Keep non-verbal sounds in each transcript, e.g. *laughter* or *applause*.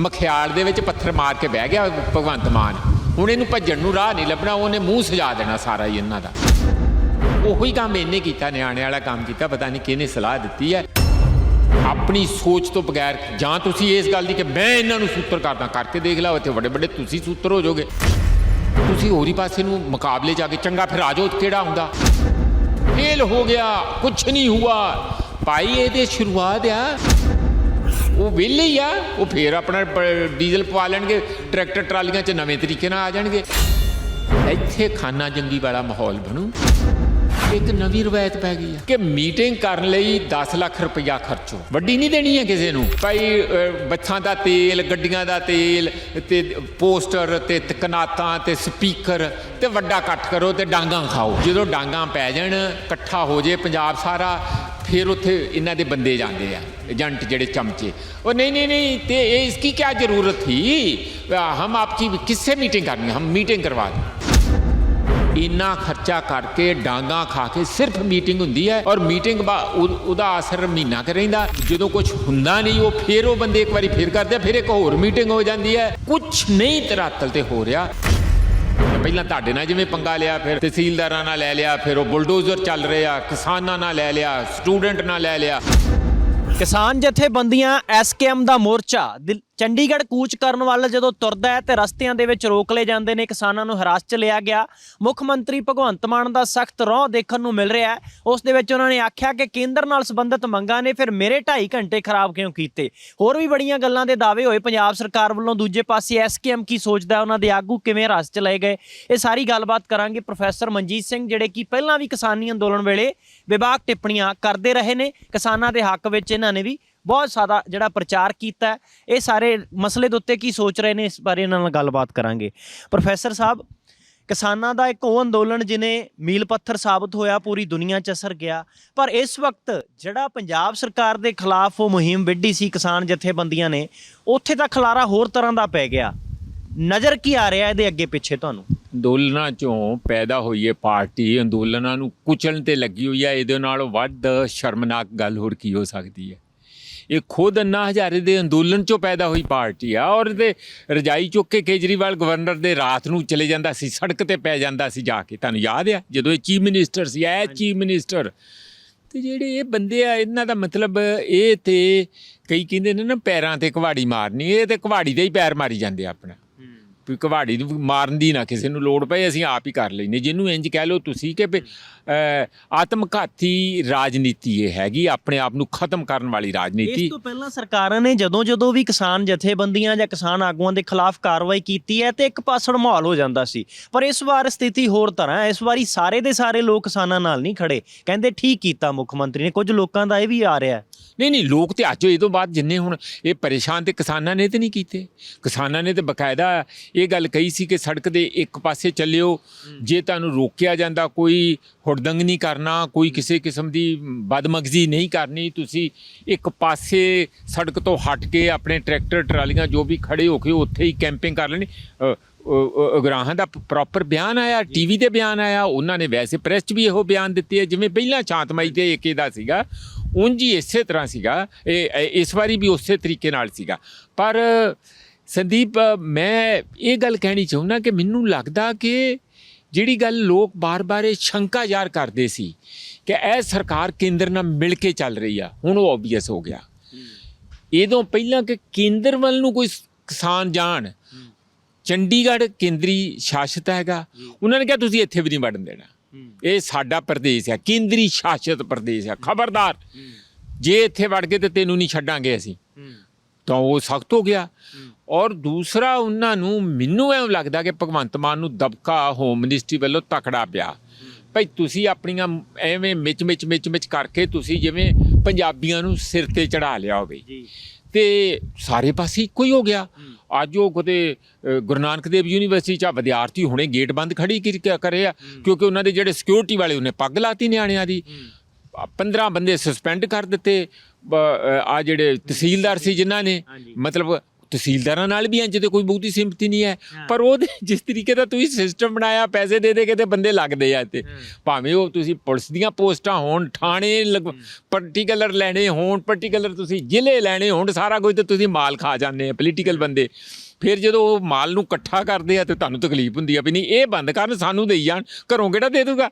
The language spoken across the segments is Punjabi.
ਮਖਿਆਲ ਦੇ ਵਿੱਚ ਪੱਥਰ ਮਾਰ ਕੇ ਬਹਿ ਗਿਆ ਭਗਵੰਤ ਮਾਨ। ਹੁਣ ਇਹਨੂੰ ਭੱਜਣ ਨੂੰ ਰਾਹ ਨਹੀਂ ਲੱਭਣਾ, ਉਹਨੇ ਮੂੰਹ ਸਜਾ ਦੇਣਾ ਸਾਰਾ ਹੀ ਇਹਨਾਂ ਦਾ। ਉਹੀ ਕੰਮ ਇਹਨੇ ਕੀਤਾ, ਨਿਆਣੇ ਵਾਲਾ ਕੰਮ ਕੀਤਾ, ਪਤਾ ਨਹੀਂ ਕਿਹਨੇ ਸਲਾਹ ਦਿੱਤੀ ਹੈ। ਆਪਣੀ ਸੋਚ ਤੋਂ ਬਗੈਰ, ਜਾਂ ਤੁਸੀਂ ਇਸ ਗੱਲ ਦੀ ਕਿ ਮੈਂ ਇਹਨਾਂ ਨੂੰ ਸੂਤਰ ਕਰਦਾ ਕਰਕੇ ਦੇਖ ਲਓ ਇੱਥੇ ਵੱਡੇ ਵੱਡੇ ਤੁਸੀਂ ਸੂਤਰ ਹੋ ਜਾਓਗੇ। ਤੁਸੀਂ ਹੋਰੀ ਪਾਸੇ ਨੂੰ ਮੁਕਾਬਲੇ ਜਾ ਕੇ ਚੰਗਾ ਫਿਰ ਆ ਜਾਓ, ਕਿਹੜਾ ਹੁੰਦਾ? ਫੇਲ ਹੋ ਗਿਆ, ਕੁਛ ਨਹੀਂ ਹੁਆ। ਭਾਈ ਇਹਦੇ ਸ਼ੁਰੂਆਤ ਆ। ਉਹ ਵਿਹਲੇ ਹੀ ਆ ਉਹ ਫੇਰ ਆਪਣਾ ਡੀਜ਼ਲ ਪਵਾ ਲੈਣਗੇ ਟਰੈਕਟਰ ਟਰਾਲੀਆਂ 'ਚ ਨਵੇਂ ਤਰੀਕੇ ਨਾਲ ਆ ਜਾਣਗੇ। ਇੱਥੇ ਖਾਨਾ ਜੰਗੀ ਵਾਲਾ ਮਾਹੌਲ ਬਣੂ। ਇੱਕ ਨਵੀਂ ਰਵਾਇਤ ਪੈ ਗਈ ਆ ਕਿ ਮੀਟਿੰਗ ਕਰਨ ਲਈ 10 ਲੱਖ ਰੁਪਇਆ ਖਰਚੋ। ਵੱਡੀ ਨਹੀਂ ਦੇਣੀ ਹੈ ਕਿਸੇ ਨੂੰ। ਭਾਈ ਅਹ, ਬੱਸਾਂ ਦਾ ਤੇਲ ਗੱਡੀਆਂ ਦਾ ਤੇਲ ਤੇ ਪੋਸਟਰ ਤੇ ਤਕਨਾਤਾਂ ਤੇ ਸਪੀਕਰ ਤੇ ਵੱਡਾ ਇਕੱਠ ਕਰੋ ਤੇ ਡਾਂਗਾ ਖਾਓ। ਜਦੋਂ ਡਾਂਗਾ ਪੈ ਜਾਣ ਇਕੱਠਾ ਹੋ ਜੇ ਪੰਜਾਬ ਸਾਰਾ ਫਿਰ ਉੱਥੇ ਇਹਨਾਂ ਦੇ ਬੰਦੇ ਜਾਂਦੇ ਆ, ਏਜੰਟ ਜਿਹੜੇ ਚਮਚੇ। ਉਹ ਨਹੀਂ ਨਹੀਂ ਨਹੀਂ, ਤੇ ਇਹ ਇਸ ਕੀ ਕੀ ਜ਼ਰੂਰਤ ਥੀ ਹਮ ਆਪਕੀ ਕਿਸੇ ਮੀਟਿੰਗ ਕਰਨੀ, ਹਮ ਮੀਟਿੰਗ ਕਰਵਾ ਦੇ। ਇੰਨਾ ਖਰਚਾ ਕਰਕੇ ਡਾਂਗਾ ਖਾ ਕੇ ਸਿਰਫ ਮੀਟਿੰਗ ਹੁੰਦੀ ਹੈ ਔਰ ਮੀਟਿੰਗ ਉਹਦਾ ਅਸਰ ਮਹੀਨਾ ਕਰ ਰਹਿੰਦਾ। ਜਦੋਂ ਕੁਝ ਹੁੰਦਾ ਨਹੀਂ, ਉਹ ਫੇਰ ਉਹ ਬੰਦੇ ਇੱਕ ਵਾਰੀ ਫੇਰ ਕਰਦੇ ਫਿਰ ਇੱਕ ਹੋਰ ਮੀਟਿੰਗ ਹੋ ਜਾਂਦੀ ਹੈ। ਕੁਝ ਨਹੀਂ ਤਰਾਤਲ ਤੇ ਹੋ ਰਿਹਾ। ਪਹਿਲਾਂ ਤੁਹਾਡੇ ਨਾਲ ਜਿਵੇਂ ਪੰਗਾ ਲਿਆ, ਫਿਰ ਤਹਿਸੀਲਦਾਰਾਂ ਨਾਲ ਲੈ ਲਿਆ, ਫਿਰ ਉਹ ਬੁਲਡੋਜ਼ਰ ਚੱਲ ਰਿਹਾ ਕਿਸਾਨਾਂ ਨਾਲ ਲੈ ਲਿਆ, ਸਟੂਡੈਂਟ ਨਾਲ ਲੈ ਲਿਆ। ਕਿਸਾਨ ਜਥੇਬੰਦੀਆਂ ਐਸਕੇਐਮ ਦਾ ਮੋਰਚਾ, ਦਿਲ- ਚੰਡੀਗੜ੍ਹ ਕੂਚ ਕਰਨ ਵੱਲ ਜਦੋਂ ਤੁਰਦਾ ਹੈ ਤੇ ਰਸਤਿਆਂ ਦੇ ਵਿੱਚ ਰੋਕ ਲਏ ਜਾਂਦੇ ਨੇ, ਕਿਸਾਨਾਂ ਨੂੰ ਹਰਾਸ ਚ ਲਿਆ ਗਿਆ। ਮੁੱਖ ਮੰਤਰੀ ਭਗਵੰਤ ਮਾਨ ਦਾ ਸਖਤ ਰੌਹ ਦੇਖਣ ਨੂੰ ਮਿਲ ਰਿਹਾ ਹੈ। ਉਸ ਦੇ ਵਿੱਚ ਉਹਨਾਂ ਨੇ ਆਖਿਆ ਕਿ ਕੇਂਦਰ ਨਾਲ ਸੰਬੰਧਿਤ ਮੰਗਾਂ ਨੇ ਫਿਰ ਮੇਰੇ 2.5 ਘੰਟੇ ਖਰਾਬ ਕਿਉਂ ਕੀਤੇ? ਹੋਰ ਵੀ ਬੜੀਆਂ ਗੱਲਾਂ ਦੇ ਦਾਅਵੇ ਹੋਏ ਪੰਜਾਬ ਸਰਕਾਰ ਵੱਲੋਂ। ਦੂਜੇ ਪਾਸੇ ਐਸਕੇਐਮ ਕੀ ਸੋਚਦਾ ਉਹਨਾਂ ਦੇ ਆਗੂ ਕਿਵੇਂ ਹਰਾਸ ਚ ਲਏ ਗਏ? ਇਹ ਸਾਰੀ ਗੱਲਬਾਤ ਕਰਾਂਗੇ ਪ੍ਰੋਫੈਸਰ ਮਨਜੀਤ ਸਿੰਘ, ਜਿਹੜੇ ਕਿ ਪਹਿਲਾਂ ਵੀ ਕਿਸਾਨੀ ਅੰਦੋਲਨ ਵੇਲੇ ਵਿਭਾਗ ਟਿੱਪਣੀਆਂ ਕਰਦੇ ਰਹੇ ਨੇ। ਕਿਸਾਨਾਂ ਦੇ ਹੱਕ ਵਿੱਚ ਇਹਨਾਂ ਨੇ ਵੀ ਬਹੁਤ ਜ਼ਿਆਦਾ ਜਿਹੜਾ ਪ੍ਰਚਾਰ ਕੀਤਾ ਇਹ ਸਾਰੇ ਮਸਲੇ ਦੇ ਉੱਤੇ ਕੀ ਸੋਚ ਰਹੇ ਨੇ, ਇਸ ਬਾਰੇ ਇਹਨਾਂ ਨਾਲ ਗੱਲਬਾਤ ਕਰਾਂਗੇ। ਪ੍ਰੋਫੈਸਰ ਸਾਹਿਬ, ਕਿਸਾਨਾਂ ਦਾ ਇੱਕ ਉਹ ਅੰਦੋਲਨ ਜਿਨੇ ਮੀਲ ਪੱਥਰ ਸਾਬਤ ਹੋਇਆ, ਪੂਰੀ ਦੁਨੀਆ 'ਚ ਅਸਰ ਗਿਆ, ਪਰ ਇਸ ਵਕਤ ਜਿਹੜਾ ਪੰਜਾਬ ਸਰਕਾਰ ਦੇ ਖਿਲਾਫ ਉਹ ਮੁਹਿੰਮ ਵਿੱਢੀ ਸੀ ਕਿਸਾਨ ਜਥੇਬੰਦੀਆਂ ਨੇ, ਉੱਥੇ ਤਾਂ ਖਲਾਰਾ ਹੋਰ ਤਰ੍ਹਾਂ ਦਾ ਪੈ ਗਿਆ। ਨਜ਼ਰ ਕੀ ਆ ਰਿਹਾ ਇਹਦੇ ਅੱਗੇ ਪਿੱਛੇ ਤੁਹਾਨੂੰ? ਅੰਦੋਲਨਾਂ ਚੋਂ ਪੈਦਾ ਹੋਈ ਹੈ ਪਾਰਟੀ, ਅੰਦੋਲਨਾਂ ਨੂੰ ਕੁਚਲਣ ਤੇ ਲੱਗੀ ਹੋਈ ਹੈ ਇਹਦੇ ਨਾਲੋਂ ਵੱਧ ਸ਼ਰਮਨਾਕ ਗੱਲ ਹੋਰ ਕੀ ਹੋ ਸਕਦੀ ਹੈ? ਇਹ ਖੁਦ ਅੰਨਾ ਹਜ਼ਾਰੇ ਦੇ ਅੰਦੋਲਨ ਚੋਂ ਪੈਦਾ ਹੋਈ ਪਾਰਟੀ ਆ ਔਰ ਤੇ ਰਜਾਈ ਚੁੱਕ ਕੇ ਕੇਜਰੀਵਾਲ ਗਵਰਨਰ ਦੇ ਰਾਤ ਨੂੰ ਚਲੇ ਜਾਂਦਾ ਸੀ ਸੜਕ ਤੇ ਪੈ ਜਾਂਦਾ ਸੀ ਜਾ ਕੇ। ਤੁਹਾਨੂੰ ਯਾਦ ਆ? ਜਦੋਂ ਇਹ ਚੀਫ ਮਿਨਿਸਟਰ ਸੀ ਐ ਚੀਫ ਮਿਨਿਸਟਰ। ਤੇ ਜਿਹੜੇ ਇਹ ਬੰਦੇ ਆ ਇਹਨਾਂ ਦਾ ਮਤਲਬ ਇਹ ਤੇ ਕਈ ਕਹਿੰਦੇ ਨੇ ਨਾ ਪੈਰਾਂ ਤੇ ਕੁਹਾੜੀ ਮਾਰਨੀ ਇਹ ਤੇ ਕੁਹਾੜੀ ਤੇ ਹੀ ਪੈਰ ਮਾਰੀ ਜਾਂਦੇ ਆ ਆਪਣਾ। ਵੀ ਕੁਹਾੜੀ ਨੂੰ ਮਾਰਨ ਦੀ ਨਾ ਕਿਸੇ ਨੂੰ ਲੋੜ ਪਏ ਅਸੀਂ ਆਪ ਹੀ ਕਰ ਲੈਨੇ ਜਿਹਨੂੰ ਇੰਜ ਕਹਿ ਲਓ ਤੁਸੀਂ ਕਿ ਆਤਮਘਾਤੀ ਰਾਜਨੀਤੀ ਇਹ ਹੈਗੀ ਆਪਣੇ ਆਪ ਨੂੰ ਖਤਮ ਕਰਨ ਵਾਲੀ ਰਾਜਨੀਤੀ। ਇਸ ਤੋਂ ਪਹਿਲਾਂ ਸਰਕਾਰਾਂ ਨੇ ਜਦੋਂ ਜਦੋਂ ਵੀ ਕਿਸਾਨ ਜਥੇਬੰਦੀਆਂ ਜਾਂ ਕਿਸਾਨ ਆਗੂਆਂ ਦੇ ਖਿਲਾਫ ਕਾਰਵਾਈ ਕੀਤੀ ਹੈ ਤੇ ਇੱਕ ਪਾਸੜ ਮਾਹੌਲ ਹੋ ਜਾਂਦਾ ਸੀ। ਪਰ ਇਸ ਵਾਰ ਸਥਿਤੀ ਹੋਰ ਤਰ੍ਹਾਂ ਇਸ ਵਾਰੀ ਸਾਰੇ ਦੇ ਸਾਰੇ ਲੋਕ ਕਿਸਾਨਾਂ ਨਾਲ ਨਹੀਂ ਖੜੇ। ਕਹਿੰਦੇ ਠੀਕ ਕੀਤਾ ਮੁੱਖ ਮੰਤਰੀ ਨੇ। ਕੁਝ ਲੋਕਾਂ ਦਾ ਇਹ ਵੀ ਆ ਰਿਹਾ ਨਹੀਂ ਨਹੀਂ ਲੋਕ ਤੇ ਅੱਜ ਇਹ ਤੋਂ ਬਾਅਦ ਜਿੰਨੇ ਹੁਣ ਇਹ ਪਰੇਸ਼ਾਨ ਤੇ ਕਿਸਾਨਾਂ ਨੇ ਤੇ ਨਹੀਂ ਕੀਤੇ। ਕਿਸਾਨਾਂ ਨੇ ਤੇ ਬਕਾਇਦਾ ਇਹ ਗੱਲ ਕਹੀ ਸੀ ਕਿ ਸੜਕ ਦੇ ਇੱਕ ਪਾਸੇ ਚੱਲਿਓ ਜੇ ਤੁਹਾਨੂੰ ਰੋਕਿਆ ਜਾਂਦਾ ਕੋਈ ਹੁੜਦੰਗ ਨਹੀਂ ਕਰਨਾ ਕੋਈ ਕਿਸੇ ਕਿਸਮ ਦੀ ਬਦਮਗਜ਼ੀ ਨਹੀਂ ਕਰਨੀ ਤੁਸੀਂ ਇੱਕ ਪਾਸੇ ਸੜਕ ਤੋਂ ਹਟ ਕੇ ਆਪਣੇ ਟਰੈਕਟਰ ਟਰਾਲੀਆਂ ਜੋ ਵੀ ਖੜੇ ਹੋ ਕੇ ਉੱਥੇ ਹੀ ਕੈਂਪਿੰਗ ਕਰ ਲੈਣੀ। ਅ, ਦਾ ਪ੍ਰੋਪਰ ਬਿਆਨ ਆਇਆ ਟੀਵੀ ਤੇ ਬਿਆਨ ਆਇਆ ਉਹਨਾਂ ਨੇ ਵੈਸੇ ਪ੍ਰੈਸ 'ਚ ਵੀ ਇਹੋ ਬਿਆਨ ਦਿੱਤੇ ਆ ਜਿਵੇਂ ਪਹਿਲਾਂ ਸ਼ਾਂਤਮਈ ਤੇ ਏਕੇ ਦਾ ਸੀਗਾ ਉਂਝ ਹੀ ਇਸੇ ਤਰ੍ਹਾਂ ਸੀਗਾ ਇਹ- ਇਸ ਵਾਰੀ ਵੀ ਉਸੇ ਤਰੀਕੇ ਨਾਲ ਸੀਗਾ। ਪਰ ਸੰਦੀਪ ਮੈਂ ਇਹ ਗੱਲ ਕਹਿਣੀ ਚਾਹੁੰਦਾ ਕਿ ਮੈਨੂੰ ਲੱਗਦਾ ਕਿ ਜਿਹੜੀ ਗੱਲ ਲੋਕ ਬਾਰ-ਬਾਰ ਇਹ ਸ਼ੰਕਾ ਜ਼ਾਹਰ ਕਰਦੇ ਸੀ ਕਿ ਇਹ ਸਰਕਾਰ ਕੇਂਦਰ ਨਾਲ ਮਿਲ ਕੇ ਚੱਲ ਰਹੀ ਆ ਹੁਣ ਉਹ ਆਬਵੀਅਸ ਹੋ ਗਿਆ। ਇਹਦੋਂ ਪਹਿਲਾਂ ਕਿ ਕੇਂਦਰ ਵੱਲ ਨੂੰ ਕੋਈ ਕਿਸਾਨ ਜਾਣ ਚੰਡੀਗੜ੍ਹ ਕੇਂਦਰੀ ਸ਼ਾਸਿਤ ਹੈਗਾ ਉਹਨਾਂ ਨੇ ਕਿਹਾ ਤੁਸੀਂ ਇੱਥੇ ਵੀ ਨਹੀਂ ਵੜਨ ਦੇਣਾ। ਇਹ ਸਾਡਾ ਪ੍ਰਦੇਸ਼ ਹੈ ਕੇਂਦਰੀ ਸ਼ਾਸਿਤ ਪ੍ਰਦੇਸ਼ ਹੈ ਖਬਰਦਾਰ। ਜੇ ਇੱਥੇ ਵੜ ਗਏ ਤੇ ਤੈਨੂੰ ਨਹੀਂ ਛੱਡਾਂਗੇ ਅਸੀਂ। ਤਾਂ ਉਹ ਸਖਤ ਹੋ ਗਿਆ। ਔਰ ਦੂਸਰਾ ਉਹਨਾਂ ਨੂੰ ਮੈਨੂੰ ਐਂ ਲੱਗਦਾ ਕਿ ਭਗਵੰਤ ਮਾਨ ਨੂੰ ਦਬਕਾ ਹੋਮ ਮਿਨਿਸਟਰੀ ਵੱਲੋਂ ਤਕੜਾ ਪਿਆ। ਭਈ ਤੁਸੀਂ ਆਪਣੀਆਂ ਐਵੇਂ ਮਿਚ ਮਿਚ ਮਿਚ ਮਿਚ ਕਰਕੇ ਤੁਸੀਂ ਜਿਵੇਂ ਪੰਜਾਬੀਆਂ ਨੂੰ ਸਿਰ ਤੇ ਚੜਾ ਲਿਆ ਹੋਵੇ। ਤੇ ਸਾਰੇ ਪਾਸੇ ਇੱਕੋ ਹੀ ਹੋ ਗਿਆ। ਅੱਜ ਉਹ ਕਦੇ ਗੁਰੂ ਨਾਨਕ ਦੇਵ ਯੂਨੀਵਰਸਿਟੀ ਚ ਵਿਦਿਆਰਥੀ ਹੁਣੇ ਗੇਟ ਬੰਦ ਖੜੀ ਕੀ ਕਰੇ ਆ। ਕਿਉਂਕਿ ਉਹਨਾਂ ਦੇ ਜਿਹੜੇ ਸਿਕਿਉਰਿਟੀ ਵਾਲੇ ਉਹਨੇ ਪੱਗ ਲਾਤੀ ਨਿਆਣਿਆਂ ਦੀ। 15 ਬੰਦੇ ਸਸਪੈਂਡ ਕਰ ਦਿੱਤੇ। ਆ ਜਿਹੜੇ ਤਹਿਸੀਲਦਾਰ ਸੀ ਜਿਨ੍ਹਾਂ ਨੇ। ਮਤਲਬ ਤਹਿਸੀਲਦਾਰਾਂ ਨਾਲ ਵੀ ਇੰਜ ਤੇ ਕੋਈ ਬਹੁਤੀ ਸਿੰਪਤੀ ਨਹੀਂ ਹੈ ਪਰ ਉਹਦੇ *laughs* ਜਿਸ ਤਰੀਕੇ ਦਾ ਤੁਸੀਂ ਸਿਸਟਮ ਬਣਾਇਆ ਪੈਸੇ ਦੇ ਦੇ ਕੇ ਤੇ ਬੰਦੇ ਲੱਗਦੇ ਆ ਤੇ ਭਾਵੇਂ ਉਹ ਤੁਸੀਂ ਪੁਲਿਸ ਦੀਆਂ ਪੋਸਟਾਂ ਹੋਣ ਥਾਣੇ ਪਾਰਟਿਕੂਲਰ ਲੈਣੇ ਹੋਣ ਪਾਰਟਿਕੂਲਰ ਤੁਸੀਂ ਜ਼ਿਲ੍ਹੇ ਲੈਣੇ ਹੋਣ ਸਾਰਾ ਕੁਝ ਤੇ ਤੁਸੀਂ ਮਾਲ ਖਾ ਜਾਂਦੇ ਆ ਪੋਲੀਟੀਕਲ ਬੰਦੇ। ਫਿਰ ਜਦੋਂ ਉਹ ਮਾਲ ਨੂੰ ਇਕੱਠਾ ਕਰਦੇ ਆ ਤੇ ਤੁਹਾਨੂੰ ਤਕਲੀਫ ਹੁੰਦੀ ਆ ਵੀ ਨਹੀਂ ਇਹ ਬੰਦ ਕਰਨ ਸਾਨੂੰ ਦੇਈ ਜਾਣ ਘਰੋਂ ਕਿਹੜਾ ਦੇ ਦੂਗਾ?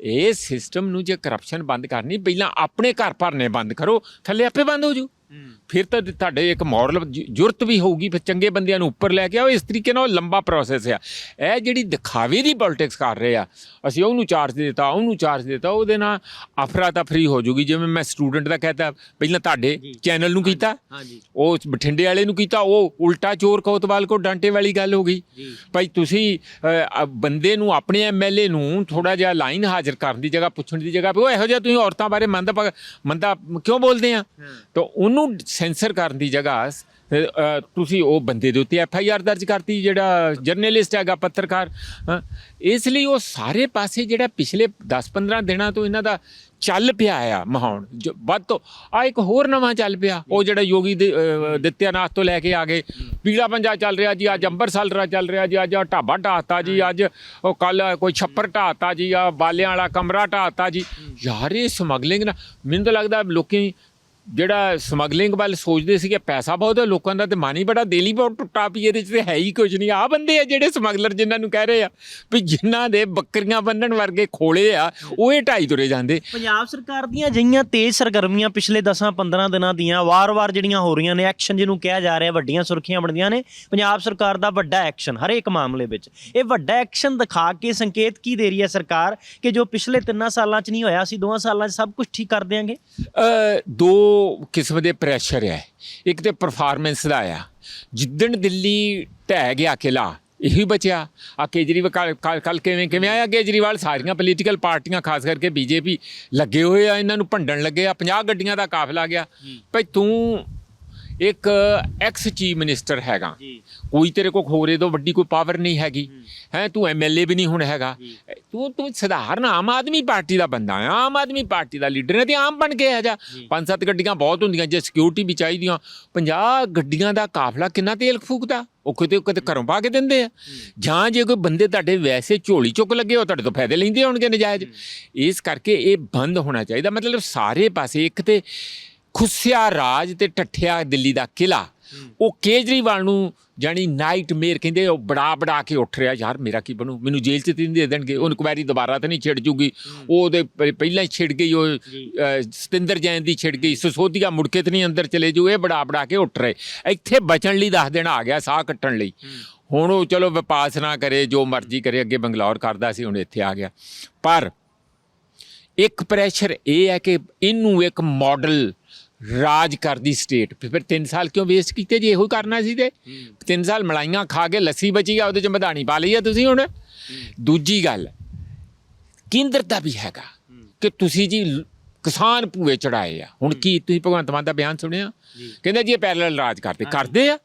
ਇਹ ਸਿਸਟਮ ਨੂੰ ਜੇ ਕਰਪਸ਼ਨ ਬੰਦ ਕਰਨੀ ਪਹਿਲਾਂ ਆਪਣੇ ਘਰ ਭਰਨੇ ਬੰਦ ਕਰੋ ਥੱਲੇ ਆਪੇ ਬੰਦ ਹੋ ਜੂ। ਫਿਰ ਤਾਂ ਤੁਹਾਡੇ ਇੱਕ ਮਾਡਲ ਜੁਰਤ ਵੀ ਹੋਊਗੀ ਫਿਰ ਚੰਗੇ ਬੰਦਿਆਂ ਨੂੰ ਉੱਪਰ ਲੈ ਕੇ ਆਓ ਇਸ ਤਰੀਕੇ ਨਾਲ ਲੰਬਾ ਪ੍ਰੋਸੈਸ ਆ। ਇਹ ਜਿਹੜੀ ਦਿਖਾਵੇ ਦੀ ਪੋਲਿਟਿਕਸ ਕਰ ਰਹੇ ਆ ਅਸੀਂ ਉਹਨੂੰ ਚਾਰਜ ਦਿੱਤਾ ਉਹਨੂੰ ਚਾਰਜ ਦਿੱਤਾ ਉਹਦੇ ਨਾਲ ਅਫਰਾ ਤਫਰੀ ਹੋ ਜੂਗੀ ਜਿਵੇਂ ਮੈਂ ਸਟੂਡੈਂਟ ਦਾ ਕਹਤਾ ਪਹਿਲਾਂ ਤੁਹਾਡੇ ਚੈਨਲ ਨੂੰ ਕੀਤਾ ਹਾਂਜੀ। ਉਹ ਬਠਿੰਡੇ ਵਾਲੇ ਨੂੰ ਕੀਤਾ ਉਹ ਉਲਟਾ ਚੋਰ ਕੋਤਵਾਲ ਕੋ ਡਾਂਟੇ ਵਾਲੀ ਗੱਲ ਹੋ ਗਈ। ਭਾਈ ਤੁਸੀਂ ਬੰਦੇ ਨੂੰ ਆਪਣੇ ਐਮਐਲਏ ਨੂੰ ਥੋੜਾ ਜਿਹਾ ਲਾਈਨ ਹਾਜ਼ਰ ਕਰਨ ਦੀ ਜਗ੍ਹਾ ਪੁੱਛਣ ਦੀ ਜਗ੍ਹਾ ਉਹ ਇਹੋ ਜਿਹਾ ਤੁਸੀਂ ਔਰਤਾਂ ਬਾਰੇ ਮੰਦਾ ਮੰਦਾ ਕਿਉਂ ਬੋਲਦੇ ਆ? ਤਾਂ ਉਹਨੂੰ ਸੈਂਸਰ ਕਰਨ ਦੀ ਜਗ੍ਹਾ ਤੁਸੀਂ ਉਹ ਬੰਦੇ ਦੇ ਉੱਤੇ ਐਫ ਆਈ ਆਰ ਦਰਜ ਕਰਤੀ ਜਿਹੜਾ ਜਰਨਲਿਸਟ ਹੈਗਾ ਪੱਤਰਕਾਰ। ਇਸ ਲਈ ਉਹ ਸਾਰੇ ਪਾਸੇ ਜਿਹੜਾ ਪਿਛਲੇ 10-15 ਦਿਨਾਂ ਤੋਂ ਇਹਨਾਂ ਦਾ ਚੱਲ ਪਿਆ ਆ ਮਾਹੌਲ ਜੋ ਵੱਧ ਤੋਂ ਆ ਇੱਕ ਹੋਰ ਨਵਾਂ ਚੱਲ ਪਿਆ। ਉਹ ਜਿਹੜਾ ਯੋਗੀ ਦੇ ਦਿੱਤਿਆਨਾਥ ਤੋਂ ਲੈ ਕੇ ਆ ਗਏ। ਪੀਲਾ ਪੰਜਾ ਚੱਲ ਰਿਹਾ ਜੀ ਅੱਜ ਅੰਬਰਸਰ ਰਾ ਚੱਲ ਰਿਹਾ ਜੀ ਅੱਜ ਢਾਬਾ ਢਾਤਾ ਜੀ ਅੱਜ ਉਹ ਕੱਲ ਕੋਈ ਛੱਪਰ ਢਾਤਾ ਜੀ ਆ ਬਾਲਿਆਂ ਵਾਲਾ ਕਮਰਾ ਢਾਤਾ ਜੀ। ਯਾਰ ਇਹ ਸਮਗਲਿੰਗ ਨਾ ਮੈਨੂੰ ਤਾਂ ਲੱਗਦਾ ਲੋਕੀ ਜਿਹੜਾ ਸਮਗਲਿੰਗ ਵੱਲ ਸੋਚਦੇ ਸੀਗੇ ਪੈਸਾ ਬਹੁਤ ਹੈ ਲੋਕਾਂ ਦਾ ਤੇ ਮਨ ਹੀ ਬੜਾ ਦਿਲ ਬਹੁਤ ਟੁੱਟਾ ਵੀ ਇਹਦੇ 'ਚ ਤੇ ਹੈ ਹੀ ਕੁਝ ਨਹੀਂ। ਆ ਬੰਦੇ ਆ ਜਿਹੜੇ ਸਮਗਲਰ ਜਿਨ੍ਹਾਂ ਨੂੰ ਕਹਿ ਰਹੇ ਆ ਵੀ ਜਿਨ੍ਹਾਂ ਦੇ ਬੱਕਰੀਆਂ ਬੰਨਣ ਵਰਗੇ ਖੋਲੇ ਆ ਉਹ ਇਹ ਢਾਈ ਤੁਰੇ ਜਾਂਦੇ। ਪੰਜਾਬ ਸਰਕਾਰ ਦੀਆਂ ਜਿਹੀਆਂ ਤੇਜ਼ ਸਰਗਰਮੀਆਂ ਪਿਛਲੇ 10-15 ਦਿਨਾਂ ਦੀਆਂ ਵਾਰ-ਵਾਰ ਜਿਹੜੀਆਂ ਹੋ ਰਹੀਆਂ ਨੇ ਐਕਸ਼ਨ ਜਿਹਨੂੰ ਕਿਹਾ ਜਾ ਰਿਹਾ ਵੱਡੀਆਂ ਸੁਰਖੀਆਂ ਬਣਦੀਆਂ ਨੇ ਪੰਜਾਬ ਸਰਕਾਰ ਦਾ ਵੱਡਾ ਐਕਸ਼ਨ ਹਰੇਕ ਮਾਮਲੇ ਵਿੱਚ। ਇਹ ਵੱਡਾ ਐਕਸ਼ਨ ਦਿਖਾ ਕੇ ਸੰਕੇਤ ਕੀ ਦੇ ਰਹੀ ਹੈ ਸਰਕਾਰ ਕਿ ਜੋ ਪਿਛਲੇ 3 ਸਾਲਾਂ 'ਚ ਨਹੀਂ ਹੋਇਆ ਸੀ 2 ਸਾਲਾਂ 'ਚ ਸਭ ਕੁਝ ਠੀਕ ਕਰ ਦੇਾਂਗੇ ਅ, ਦੋ ਕਿਸਮ ਦੇ ਪ੍ਰੈਸ਼ਰ ਹੈ। ਇੱਕ ਤੇ ਪਰਫਾਰਮੈਂਸ ਦਾ ਆ। ਜਿੱਦਣ ਦਿੱਲੀ ਢਹਿ ਗਿਆ ਕਿਲਾ ਇਹੀ ਬਚਿਆ। ਆ ਕੇਜਰੀਵਾਲ ਕੱਲ ਕਿਵੇਂ ਕਿਵੇਂ ਆਇਆ ਕੇਜਰੀਵਾਲ? ਸਾਰੀਆਂ ਪੋਲੀਟੀਕਲ ਪਾਰਟੀਆਂ ਖਾਸ ਕਰਕੇ ਬੀਜੇਪੀ ਲੱਗੇ ਹੋਏ ਆ ਇਹਨਾਂ ਨੂੰ ਭੰਡਣ ਲੱਗੇ ਆ। 50 ਗੱਡੀਆਂ ਦਾ ਕਾਫਲਾ ਗਿਆ। ਭਈ ਤੂੰ ਇੱਕ ਐਕਸ ਚੀਫ ਮਿਨਿਸਟਰ ਹੈਗਾ। ਕੋਈ ਤੇਰੇ ਕੋਲ ਖੋਰੇ ਤੋਂ ਵੱਡੀ ਕੋਈ ਪਾਵਰ ਨਹੀਂ ਹੈਗੀ। ਹੈ। ਤੂੰ ਐਮਐਲਏ ਵੀ ਨਹੀਂ ਹੁਣ ਹੈਗਾ। ਤੂੰ ਤੂੰ ਸਧਾਰਨ ਆਮ ਆਦਮੀ ਪਾਰਟੀ ਦਾ ਬੰਦਾ ਆ। ਆਮ ਆਦਮੀ ਪਾਰਟੀ ਦਾ ਲੀਡਰ ਹੈ ਤੇ ਆਮ ਬਣ ਕੇ ਆ ਜਾ। ਪੰਜ ਸੱਤ ਗੱਡੀਆਂ ਬਹੁਤ ਹੁੰਦੀਆਂ ਜੇ ਸਿਕਿਉਰਿਟੀ ਵੀ ਚਾਹੀਦੀਆਂ। 50 ਗੱਡੀਆਂ ਦਾ ਕਾਫਲਾ ਕਿੰਨਾ ਤੇਲ ਫੂਕਦਾ? ਉਹ ਕਿਤੇ ਕਿਤੇ ਘਰੋਂ ਪਾ ਕੇ ਦਿੰਦੇ ਆ। ਜਾਂ ਜੇ ਕੋਈ ਬੰਦੇ ਤੁਹਾਡੇ ਵੈਸੇ ਝੋਲੀ ਚੁੱਕ ਲੱਗੇ ਉਹ ਤੁਹਾਡੇ ਤੋਂ ਫਾਇਦੇ ਲੈਂਦੇ ਹੋਣਗੇ ਨਜਾਇਜ਼। ਇਸ ਕਰਕੇ ਇਹ ਬੰਦ ਹੋਣਾ ਚਾਹੀਦਾ। ਮਤਲਬ ਸਾਰੇ ਪਾਸੇ ਇੱਕ ਤੇ ਖੁੱਸਿਆ ਰਾਜ ਤੇ ਟੱਠਿਆ ਦਿੱਲੀ ਦਾ ਕਿਲਾ ਉਹ ਕੇਜਰੀਵਾਲ ਨੂੰ ਜਾਨੀ ਨਾਈਟ ਮੇਅਰ ਕਹਿੰਦੇ ਉਹ ਬੜਾ ਬੜਾ ਕੇ ਉੱਠ ਰਿਹਾ ਯਾਰ ਮੇਰਾ ਕੀ ਬਣੂ? ਮੈਨੂੰ ਜੇਲ੍ਹ 'ਚ ਤਿੰਨ ਦੇ ਦੇਣਗੇ। ਉਹ ਇਨਕੁਆਇਰੀ ਦੁਬਾਰਾ ਤਾਂ ਨਹੀਂ ਛਿੜ ਜੂਗੀ। ਉਹ ਉਹਦੇ ਪਹਿਲਾਂ ਹੀ ਛਿੜ ਗਈ ਉਹ ਸਤਿੰਦਰ ਜੈਨ ਦੀ ਛਿੜ ਗਈ। ਸਸੋਦੀਆ ਮੁੜ ਕੇ ਤੇ ਨਹੀਂ ਅੰਦਰ ਚਲੇ ਜੂ। ਇਹ ਬੜਾ ਬੜਾ ਕੇ ਉੱਠ ਰਹੇ। ਇੱਥੇ ਬਚਣ ਲਈ ਦੱਸ ਦੇਣਾ ਆ ਗਿਆ ਸਾਹ ਕੱਟਣ ਲਈ। ਹੁਣ ਉਹ ਚਲੋ ਵਿਪਾਸਨਾ ਕਰੇ ਜੋ ਮਰਜ਼ੀ ਕਰੇ ਅੱਗੇ ਬੰਗਲੌਰ ਕਰਦਾ ਸੀ ਹੁਣ ਇੱਥੇ ਆ ਗਿਆ। ਪਰ ਇੱਕ ਪ੍ਰੈਸ਼ਰ ਇਹ ਹੈ ਕਿ ਇਹਨੂੰ ਇੱਕ ਮਾਡਲ ਰਾਜ ਕਰਦੀ ਸਟੇਟ ਫਿਰ 3 ਸਾਲ ਕਿਉਂ ਵੇਸਟ ਕੀਤੇ ਜੇ? ਇਹੋ ਹੀ ਕਰਨਾ ਸੀ ਤੇ। 3 ਸਾਲ ਮਲਾਈਆਂ ਖਾ ਕੇ ਲੱਸੀ ਬਚੀ ਆ ਉਹਦੇ ਚ ਮਧਾਣੀ ਪਾ ਲਈ ਆ ਤੁਸੀਂ ਹੁਣ। ਦੂਜੀ ਗੱਲ ਕੇਂਦਰ ਦਾ ਵੀ ਹੈਗਾ ਕਿ ਤੁਸੀਂ ਜੀ ਕਿਸਾਨ ਭੂਏ ਚੜਾਏ ਆ। ਹੁਣ ਕੀ ਤੁਸੀਂ ਭਗਵੰਤ ਮਾਨ ਦਾ ਬਿਆਨ ਸੁਣਿਆ? ਕਹਿੰਦਾ ਜੀ ਇਹ ਪੈਰਲਲ ਰਾਜ ਕਰਦੇ। ਕਰਦੇ ਆ।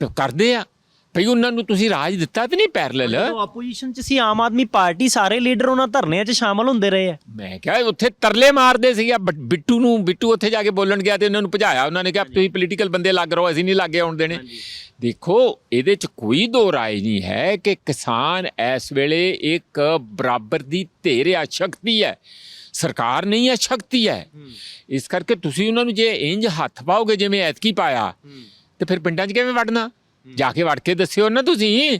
ਤੇ ਕਰਦੇ ਆ। ਭਈ ਉਹਨਾਂ ਨੂੰ ਤੁਸੀਂ ਰਾਜ ਦਿੱਤਾ ਤੇ ਨਹੀਂ ਪੈਰਲਲ ਜਦੋਂ ਆਪੋਜੀਸ਼ਨ 'ਚ ਸੀ ਆਮ ਆਦਮੀ ਪਾਰਟੀ ਸਾਰੇ ਲੀਡਰ ਉਹਨਾਂ ਧਰਨਿਆਂ 'ਚ ਸ਼ਾਮਲ ਹੁੰਦੇ ਰਹੇ ਆ। ਮੈਂ ਕਿਹਾ ਉੱਥੇ ਤਰਲੇ ਮਾਰਦੇ ਸੀਗੇ ਆ ਬਿੱਟੂ ਨੂੰ ਬਿੱਟੂ ਉੱਥੇ ਜਾ ਕੇ ਬੋਲਣ ਗਿਆ ਤੇ ਉਹਨਾਂ ਨੂੰ ਭਜਾਇਆ। ਉਹਨਾਂ ਨੇ ਕਿਹਾ ਤੁਸੀਂ ਪੋਲੀਟੀਕਲ ਬੰਦੇ ਲੱਗ ਰਹੋ ਅਸੀਂ ਨਹੀਂ ਲੱਗੇ ਆਉਣ ਦੇਣੇ। ਦੇਖੋ ਇਹਦੇ ਚ ਕੋਈ ਦੋ ਰਾਏ ਨਹੀਂ ਹੈ ਕਿ ਕਿਸਾਨ ਇਸ ਵੇਲੇ ਇੱਕ ਬਰਾਬਰ ਦੀ ਧੇਰ ਆ ਸ਼ਕਤੀ ਹੈ। ਸਰਕਾਰ ਨਹੀਂ ਹੈ ਸ਼ਕਤੀ ਹੈ। ਇਸ ਕਰਕੇ ਤੁਸੀਂ ਉਹਨਾਂ ਨੂੰ ਜੇ ਇੰਜ ਹੱਥ ਪਾਓਗੇ ਜਿਵੇਂ ਐਤਕੀ ਪਾਇਆ ਤੇ ਫਿਰ ਪਿੰਡਾਂ 'ਚ ਕਿਵੇਂ ਵੜਨਾ? ਜਾ ਕੇ ਵੜ ਕੇ ਦੱਸਿਓ ਨਾ ਤੁਸੀਂ।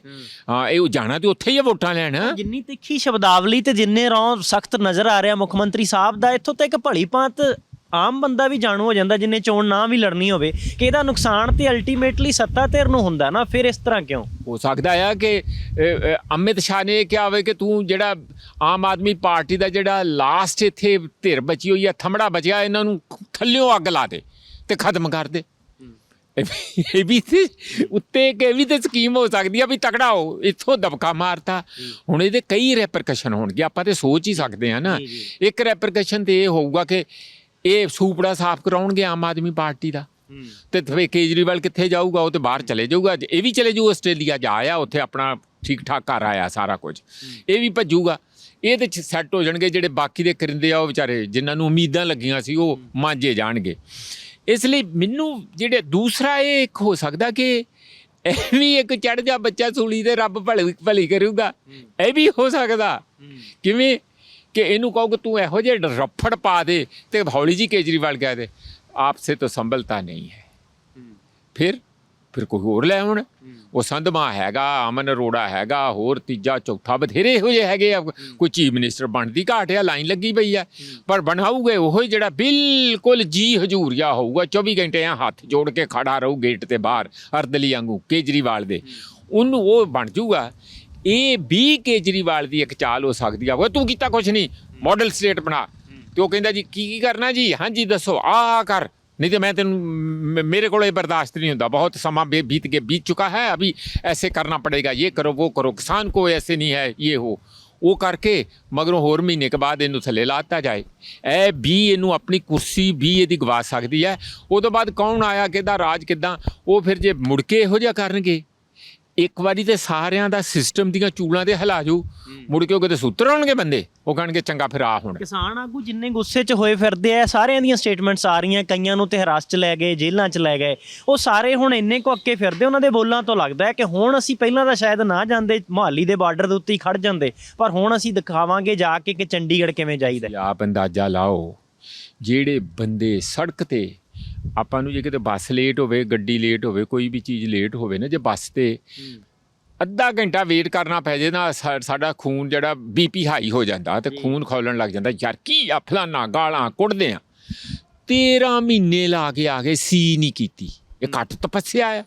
ਹਾਂ। ਇਹ ਜਾਣਾ ਤੇ ਉੱਥੇ ਹੀ ਆ ਵੋਟਾਂ ਲੈਣ। ਜਿੰਨੀ ਤਿੱਖੀ ਸ਼ਬਦਾਵਲੀ ਤੇ ਜਿੰਨੇ ਰੌਂ ਸਖਤ ਨਜ਼ਰ ਆ ਰਿਹਾ ਮੁੱਖ ਮੰਤਰੀ ਸਾਹਿਬ ਦਾ ਇੱਥੋਂ ਤੱਕ ਭਲੀ ਭਾਂਤ ਆਮ ਬੰਦਾ ਵੀ ਜਾਣੂ ਹੋ ਜਾਂਦਾ ਜਿੰਨੇ ਚੋਣ ਨਾ ਵੀ ਲੜਨੀ ਹੋਵੇ ਕਿ ਇਹਦਾ ਨੁਕਸਾਨ ਤੇ ਅਲਟੀਮੇਟਲੀ ਸੱਤਾ ਧਿਰ ਨੂੰ ਹੁੰਦਾ ਨਾ ਫਿਰ ਇਸ ਤਰ੍ਹਾਂ ਕਿਉਂ? ਹੋ ਸਕਦਾ ਆ ਕਿ ਅ, ਅ, ਅਮਿਤ ਸ਼ਾਹ ਨੇ ਕਿਹਾ ਹੋਵੇ ਕਿ ਤੂੰ ਜਿਹੜਾ ਆਮ ਆਦਮੀ ਪਾਰਟੀ ਦਾ ਜਿਹੜਾ ਲਾਸਟ ਇੱਥੇ ਧਿਰ ਬਚੀ ਹੋਈ ਆ ਥਮੜਾ ਬਚਿਆ ਇਹਨਾਂ ਨੂੰ ਥੱਲਿਓਂ ਅੱਗ ਲਾ ਦੇ ਤੇ ਖਤਮ ਕਰ ਦੇ। ਇਹ ਵੀ- ਇਹ ਤੇ ਉੱਤੇ ਕਿ ਇਹ ਵੀ ਤੇ ਸਕੀਮ ਹੋ ਸਕਦੀ ਆ ਵੀ ਤਕੜਾ ਹੋ ਇੱਥੋਂ ਦਬਕਾ ਮਾਰਤਾ। ਹੁਣ ਇਹਦੇ ਕਈ ਰੈਪਰਕਸ਼ਨ ਹੋਣਗੇ ਆਪਾਂ ਤੇ ਸੋਚ ਹੀ ਸਕਦੇ ਆ ਨਾ। ਇੱਕ ਰੈਪਰਕਸ਼ਨ ਤੇ ਇਹ ਹੋਊਗਾ ਕਿ ਇਹ ਸੂਪੜਾ ਸਾਫ਼ ਕਰਾਉਣਗੇ ਆਮ ਆਦਮੀ ਪਾਰਟੀ ਦਾ। ਤੇ ਫਿਰ ਕੇਜਰੀਵਾਲ ਕਿੱਥੇ ਜਾਊਗਾ ਉਹ ਤੇ ਬਾਹਰ ਚਲੇ ਜਾਊਗਾ। ਇਹ ਵੀ ਚਲੇ ਜਾਊ ਆਸਟ੍ਰੇਲੀਆ ਜਾ ਆਇਆ ਉੱਥੇ ਆਪਣਾ ਠੀਕ ਠਾਕ ਕਰ ਆਇਆ ਸਾਰਾ ਕੁਝ। ਇਹ ਵੀ ਭੱਜੂਗਾ। ਇਹਦੇ ਚ ਸੈੱਟ ਹੋ ਜਾਣਗੇ ਜਿਹੜੇ ਬਾਕੀ ਦੇ ਕਰਿੰਦੇ ਆ ਉਹ ਵਿਚਾਰੇ ਜਿਨ੍ਹਾਂ ਨੂੰ ਉਮੀਦਾਂ ਲੱਗੀਆਂ ਸੀ ਉਹ ਮਾਂਜੇ ਜਾਣਗੇ। ਇਸ ਲਈ ਮੈਨੂੰ ਜਿਹੜੇ ਦੂਸਰਾ ਇਹ ਇੱਕ ਹੋ ਸਕਦਾ ਕਿ ਇਹ ਵੀ ਇੱਕ ਚੜ ਜਾ ਬੱਚਾ ਸੂਲੀ ਤੇ ਰੱਬ ਭਲੀ ਭਲੀ ਕਰੂਗਾ। ਇਹ ਵੀ ਹੋ ਸਕਦਾ। ਕਿਵੇਂ? ਕਿ ਇਹਨੂੰ ਕਹੋ ਕਿ ਤੂੰ ਇਹੋ ਜਿਹੇ ਰੱਫੜ ਪਾ ਦੇ ਤੇ ਹੌਲੀ ਜੀ ਕੇਜਰੀਵਾਲ ਕਹਿ ਦੇ ਆਪਸੇ ਤਾਂ ਸੰਭਲਤਾ ਨਹੀਂ ਹੈ। ਫਿਰ ਫਿਰ ਕੋਈ ਹੋਰ ਲੈ ਆਉਣ। ਉਹ ਸੰਧਮਾ ਹੈਗਾ ਅਮਨ ਅਰੋੜਾ ਹੈਗਾ ਹੋਰ ਤੀਜਾ ਚੌਥਾ ਬਥੇਰੇ ਇਹੋ ਜਿਹੇ ਹੈਗੇ ਆ। ਕੋਈ ਚੀਫ ਮਿਨਿਸਟਰ ਬਣਦੀ ਘਾਟ ਆ ਲਾਈਨ ਲੱਗੀ ਪਈ ਆ। ਪਰ ਬਣਾਉਗੇ ਉਹ ਹੀ ਜਿਹੜਾ ਬਿਲਕੁਲ ਜੀ ਹਜੂਰੀਆ ਹੋਊਗਾ 24 ਘੰਟੇ ਆ ਹੱਥ ਜੋੜ ਕੇ ਖੜਾ ਰਹੂ ਗੇਟ ਤੇ ਬਾਹਰ ਅਰਦਲੀ ਵਾਂਗੂ ਕੇਜਰੀਵਾਲ ਦੇ। ਉਹਨੂੰ ਉਹ ਬਣ ਜਾਊਗਾ। ਇਹ ਵੀ ਕੇਜਰੀਵਾਲ ਦੀ ਇੱਕ ਚਾਲ ਹੋ ਸਕਦੀ ਆ। ਉਹ ਤੂੰ ਕੀਤਾ ਕੁਛ ਨਹੀਂ ਮਾਡਲ ਸਟੇਟ ਬਣਾ। ਤੇ ਉਹ ਕਹਿੰਦਾ ਜੀ ਕੀ ਕੀ ਕਰਨਾ ਜੀ? ਹਾਂਜੀ ਦੱਸੋ ਆ ਕਰ। नहीं तो मैं तेन म- मेरे को ये बर्दाश्त नहीं होता बहुत समा बे- बीत के बीत चुका है अभी ऐसे करना पड़ेगा ये करो वो करो किसान को ऐसे नहीं है ये हो ਉਹ ਕਰਕੇ ਮਗਰੋਂ ਹੋਰ ਮਹੀਨੇ ਕੇ ਬਾਅਦ ਇਹਨੂੰ ਥੱਲੇ ਲਾਤਾ ਜਾਏ ਇਹ ਵੀ ਇਹਨੂੰ ਆਪਣੀ ਕੁਰਸੀ ਵੀ ਇਹਦੀ ਗਵਾ ਸਕਦੀ ਹੈ ਉਹ ਤੋਂ ਬਾਅਦ ਕੌਣ ਆਇਆ ਕਿਹਦਾ ਰਾਜ ਕਿਦਾਂ ਉਹ ਫਿਰ ਜੇ ਮੁੜ ਕੇ ਇਹੋ ਜਿਹਾ ਕਰਨਗੇ ਇੱਕ ਵਾਰੀ ਤੇ ਸਾਰਿਆਂ ਦਾ ਸਿਸਟਮ ਦੀਆਂ ਚੂਲਾਂ ਤੇ ਹਿਲਾ ਜੂ ਮੁੜ ਕੇ ਉਹ ਕਿਤੇ ਸੁੱਤਰ ਹੋਣਗੇ ਬੰਦੇ। ਉਹ ਕਹਿਣਗੇ ਚੰਗਾ ਫਿਰ ਆ ਹੁਣ। ਕਿਸਾਨ ਆਗੂ ਜਿੰਨੇ ਗੁੱਸੇ 'ਚ ਹੋਏ ਫਿਰਦੇ ਆ ਸਾਰਿਆਂ ਦੀਆਂ ਸਟੇਟਮੈਂਟਸ ਆ ਰਹੀਆਂ ਕਈਆਂ ਨੂੰ ਤੇ ਹਿਰਾਸਤ 'ਚ ਲੈ ਗਏ ਜੇਲ੍ਹਾਂ 'ਚ ਲੈ ਗਏ। ਉਹ ਸਾਰੇ ਹੁਣ ਇੰਨੇ ਕੁ ਅੱਕੇ ਫਿਰਦੇ ਉਹਨਾਂ ਦੇ ਬੋਲਾਂ ਤੋਂ ਲੱਗਦਾ ਹੈ ਕਿ ਹੁਣ ਅਸੀਂ ਪਹਿਲਾਂ ਤਾਂ ਸ਼ਾਇਦ ਨਾ ਜਾਂਦੇ ਮੁਹਾਲੀ ਦੇ ਬਾਰਡਰ ਦੇ ਉੱਤੇ ਹੀ ਖੜ ਜਾਂਦੇ ਪਰ ਹੁਣ ਅਸੀਂ ਦਿਖਾਵਾਂਗੇ ਜਾ ਕੇ ਕਿ ਚੰਡੀਗੜ੍ਹ ਕਿਵੇਂ ਜਾਈਦਾ। ਆਪ ਅੰਦਾਜ਼ਾ ਲਾਓ ਜਿਹੜੇ ਬੰਦੇ ਸੜਕ ਤੇ ਆਪਾਂ ਨੂੰ ਜੇ ਕਿਤੇ ਬੱਸ ਲੇਟ ਹੋਵੇ ਗੱਡੀ ਲੇਟ ਹੋਵੇ ਕੋਈ ਵੀ ਚੀਜ਼ ਲੇਟ ਹੋਵੇ ਨਾ ਜੇ ਬੱਸ ਤੇ ਅੱਧਾ ਘੰਟਾ ਵੇਟ ਕਰਨਾ ਪੈ ਜੇ ਨਾ ਸਾਡਾ ਖੂਨ ਜਿਹੜਾ ਬੀਪੀ ਹਾਈ ਹੋ ਜਾਂਦਾ ਤੇ ਖੂਨ ਖੌਲਣ ਲੱਗ ਜਾਂਦਾ ਯਾਰ ਕੀ ਆ ਫਲਾਨਾ ਗਾਲਾਂ ਕੁੱਟਦੇ ਆ। 13 ਮਹੀਨੇ ਲਾ ਕੇ ਆ ਗਏ ਸੀ ਨਹੀਂ ਕੀਤੀ। ਇਹ ਘੱਟ ਤਪੱਸਿਆ ਆ।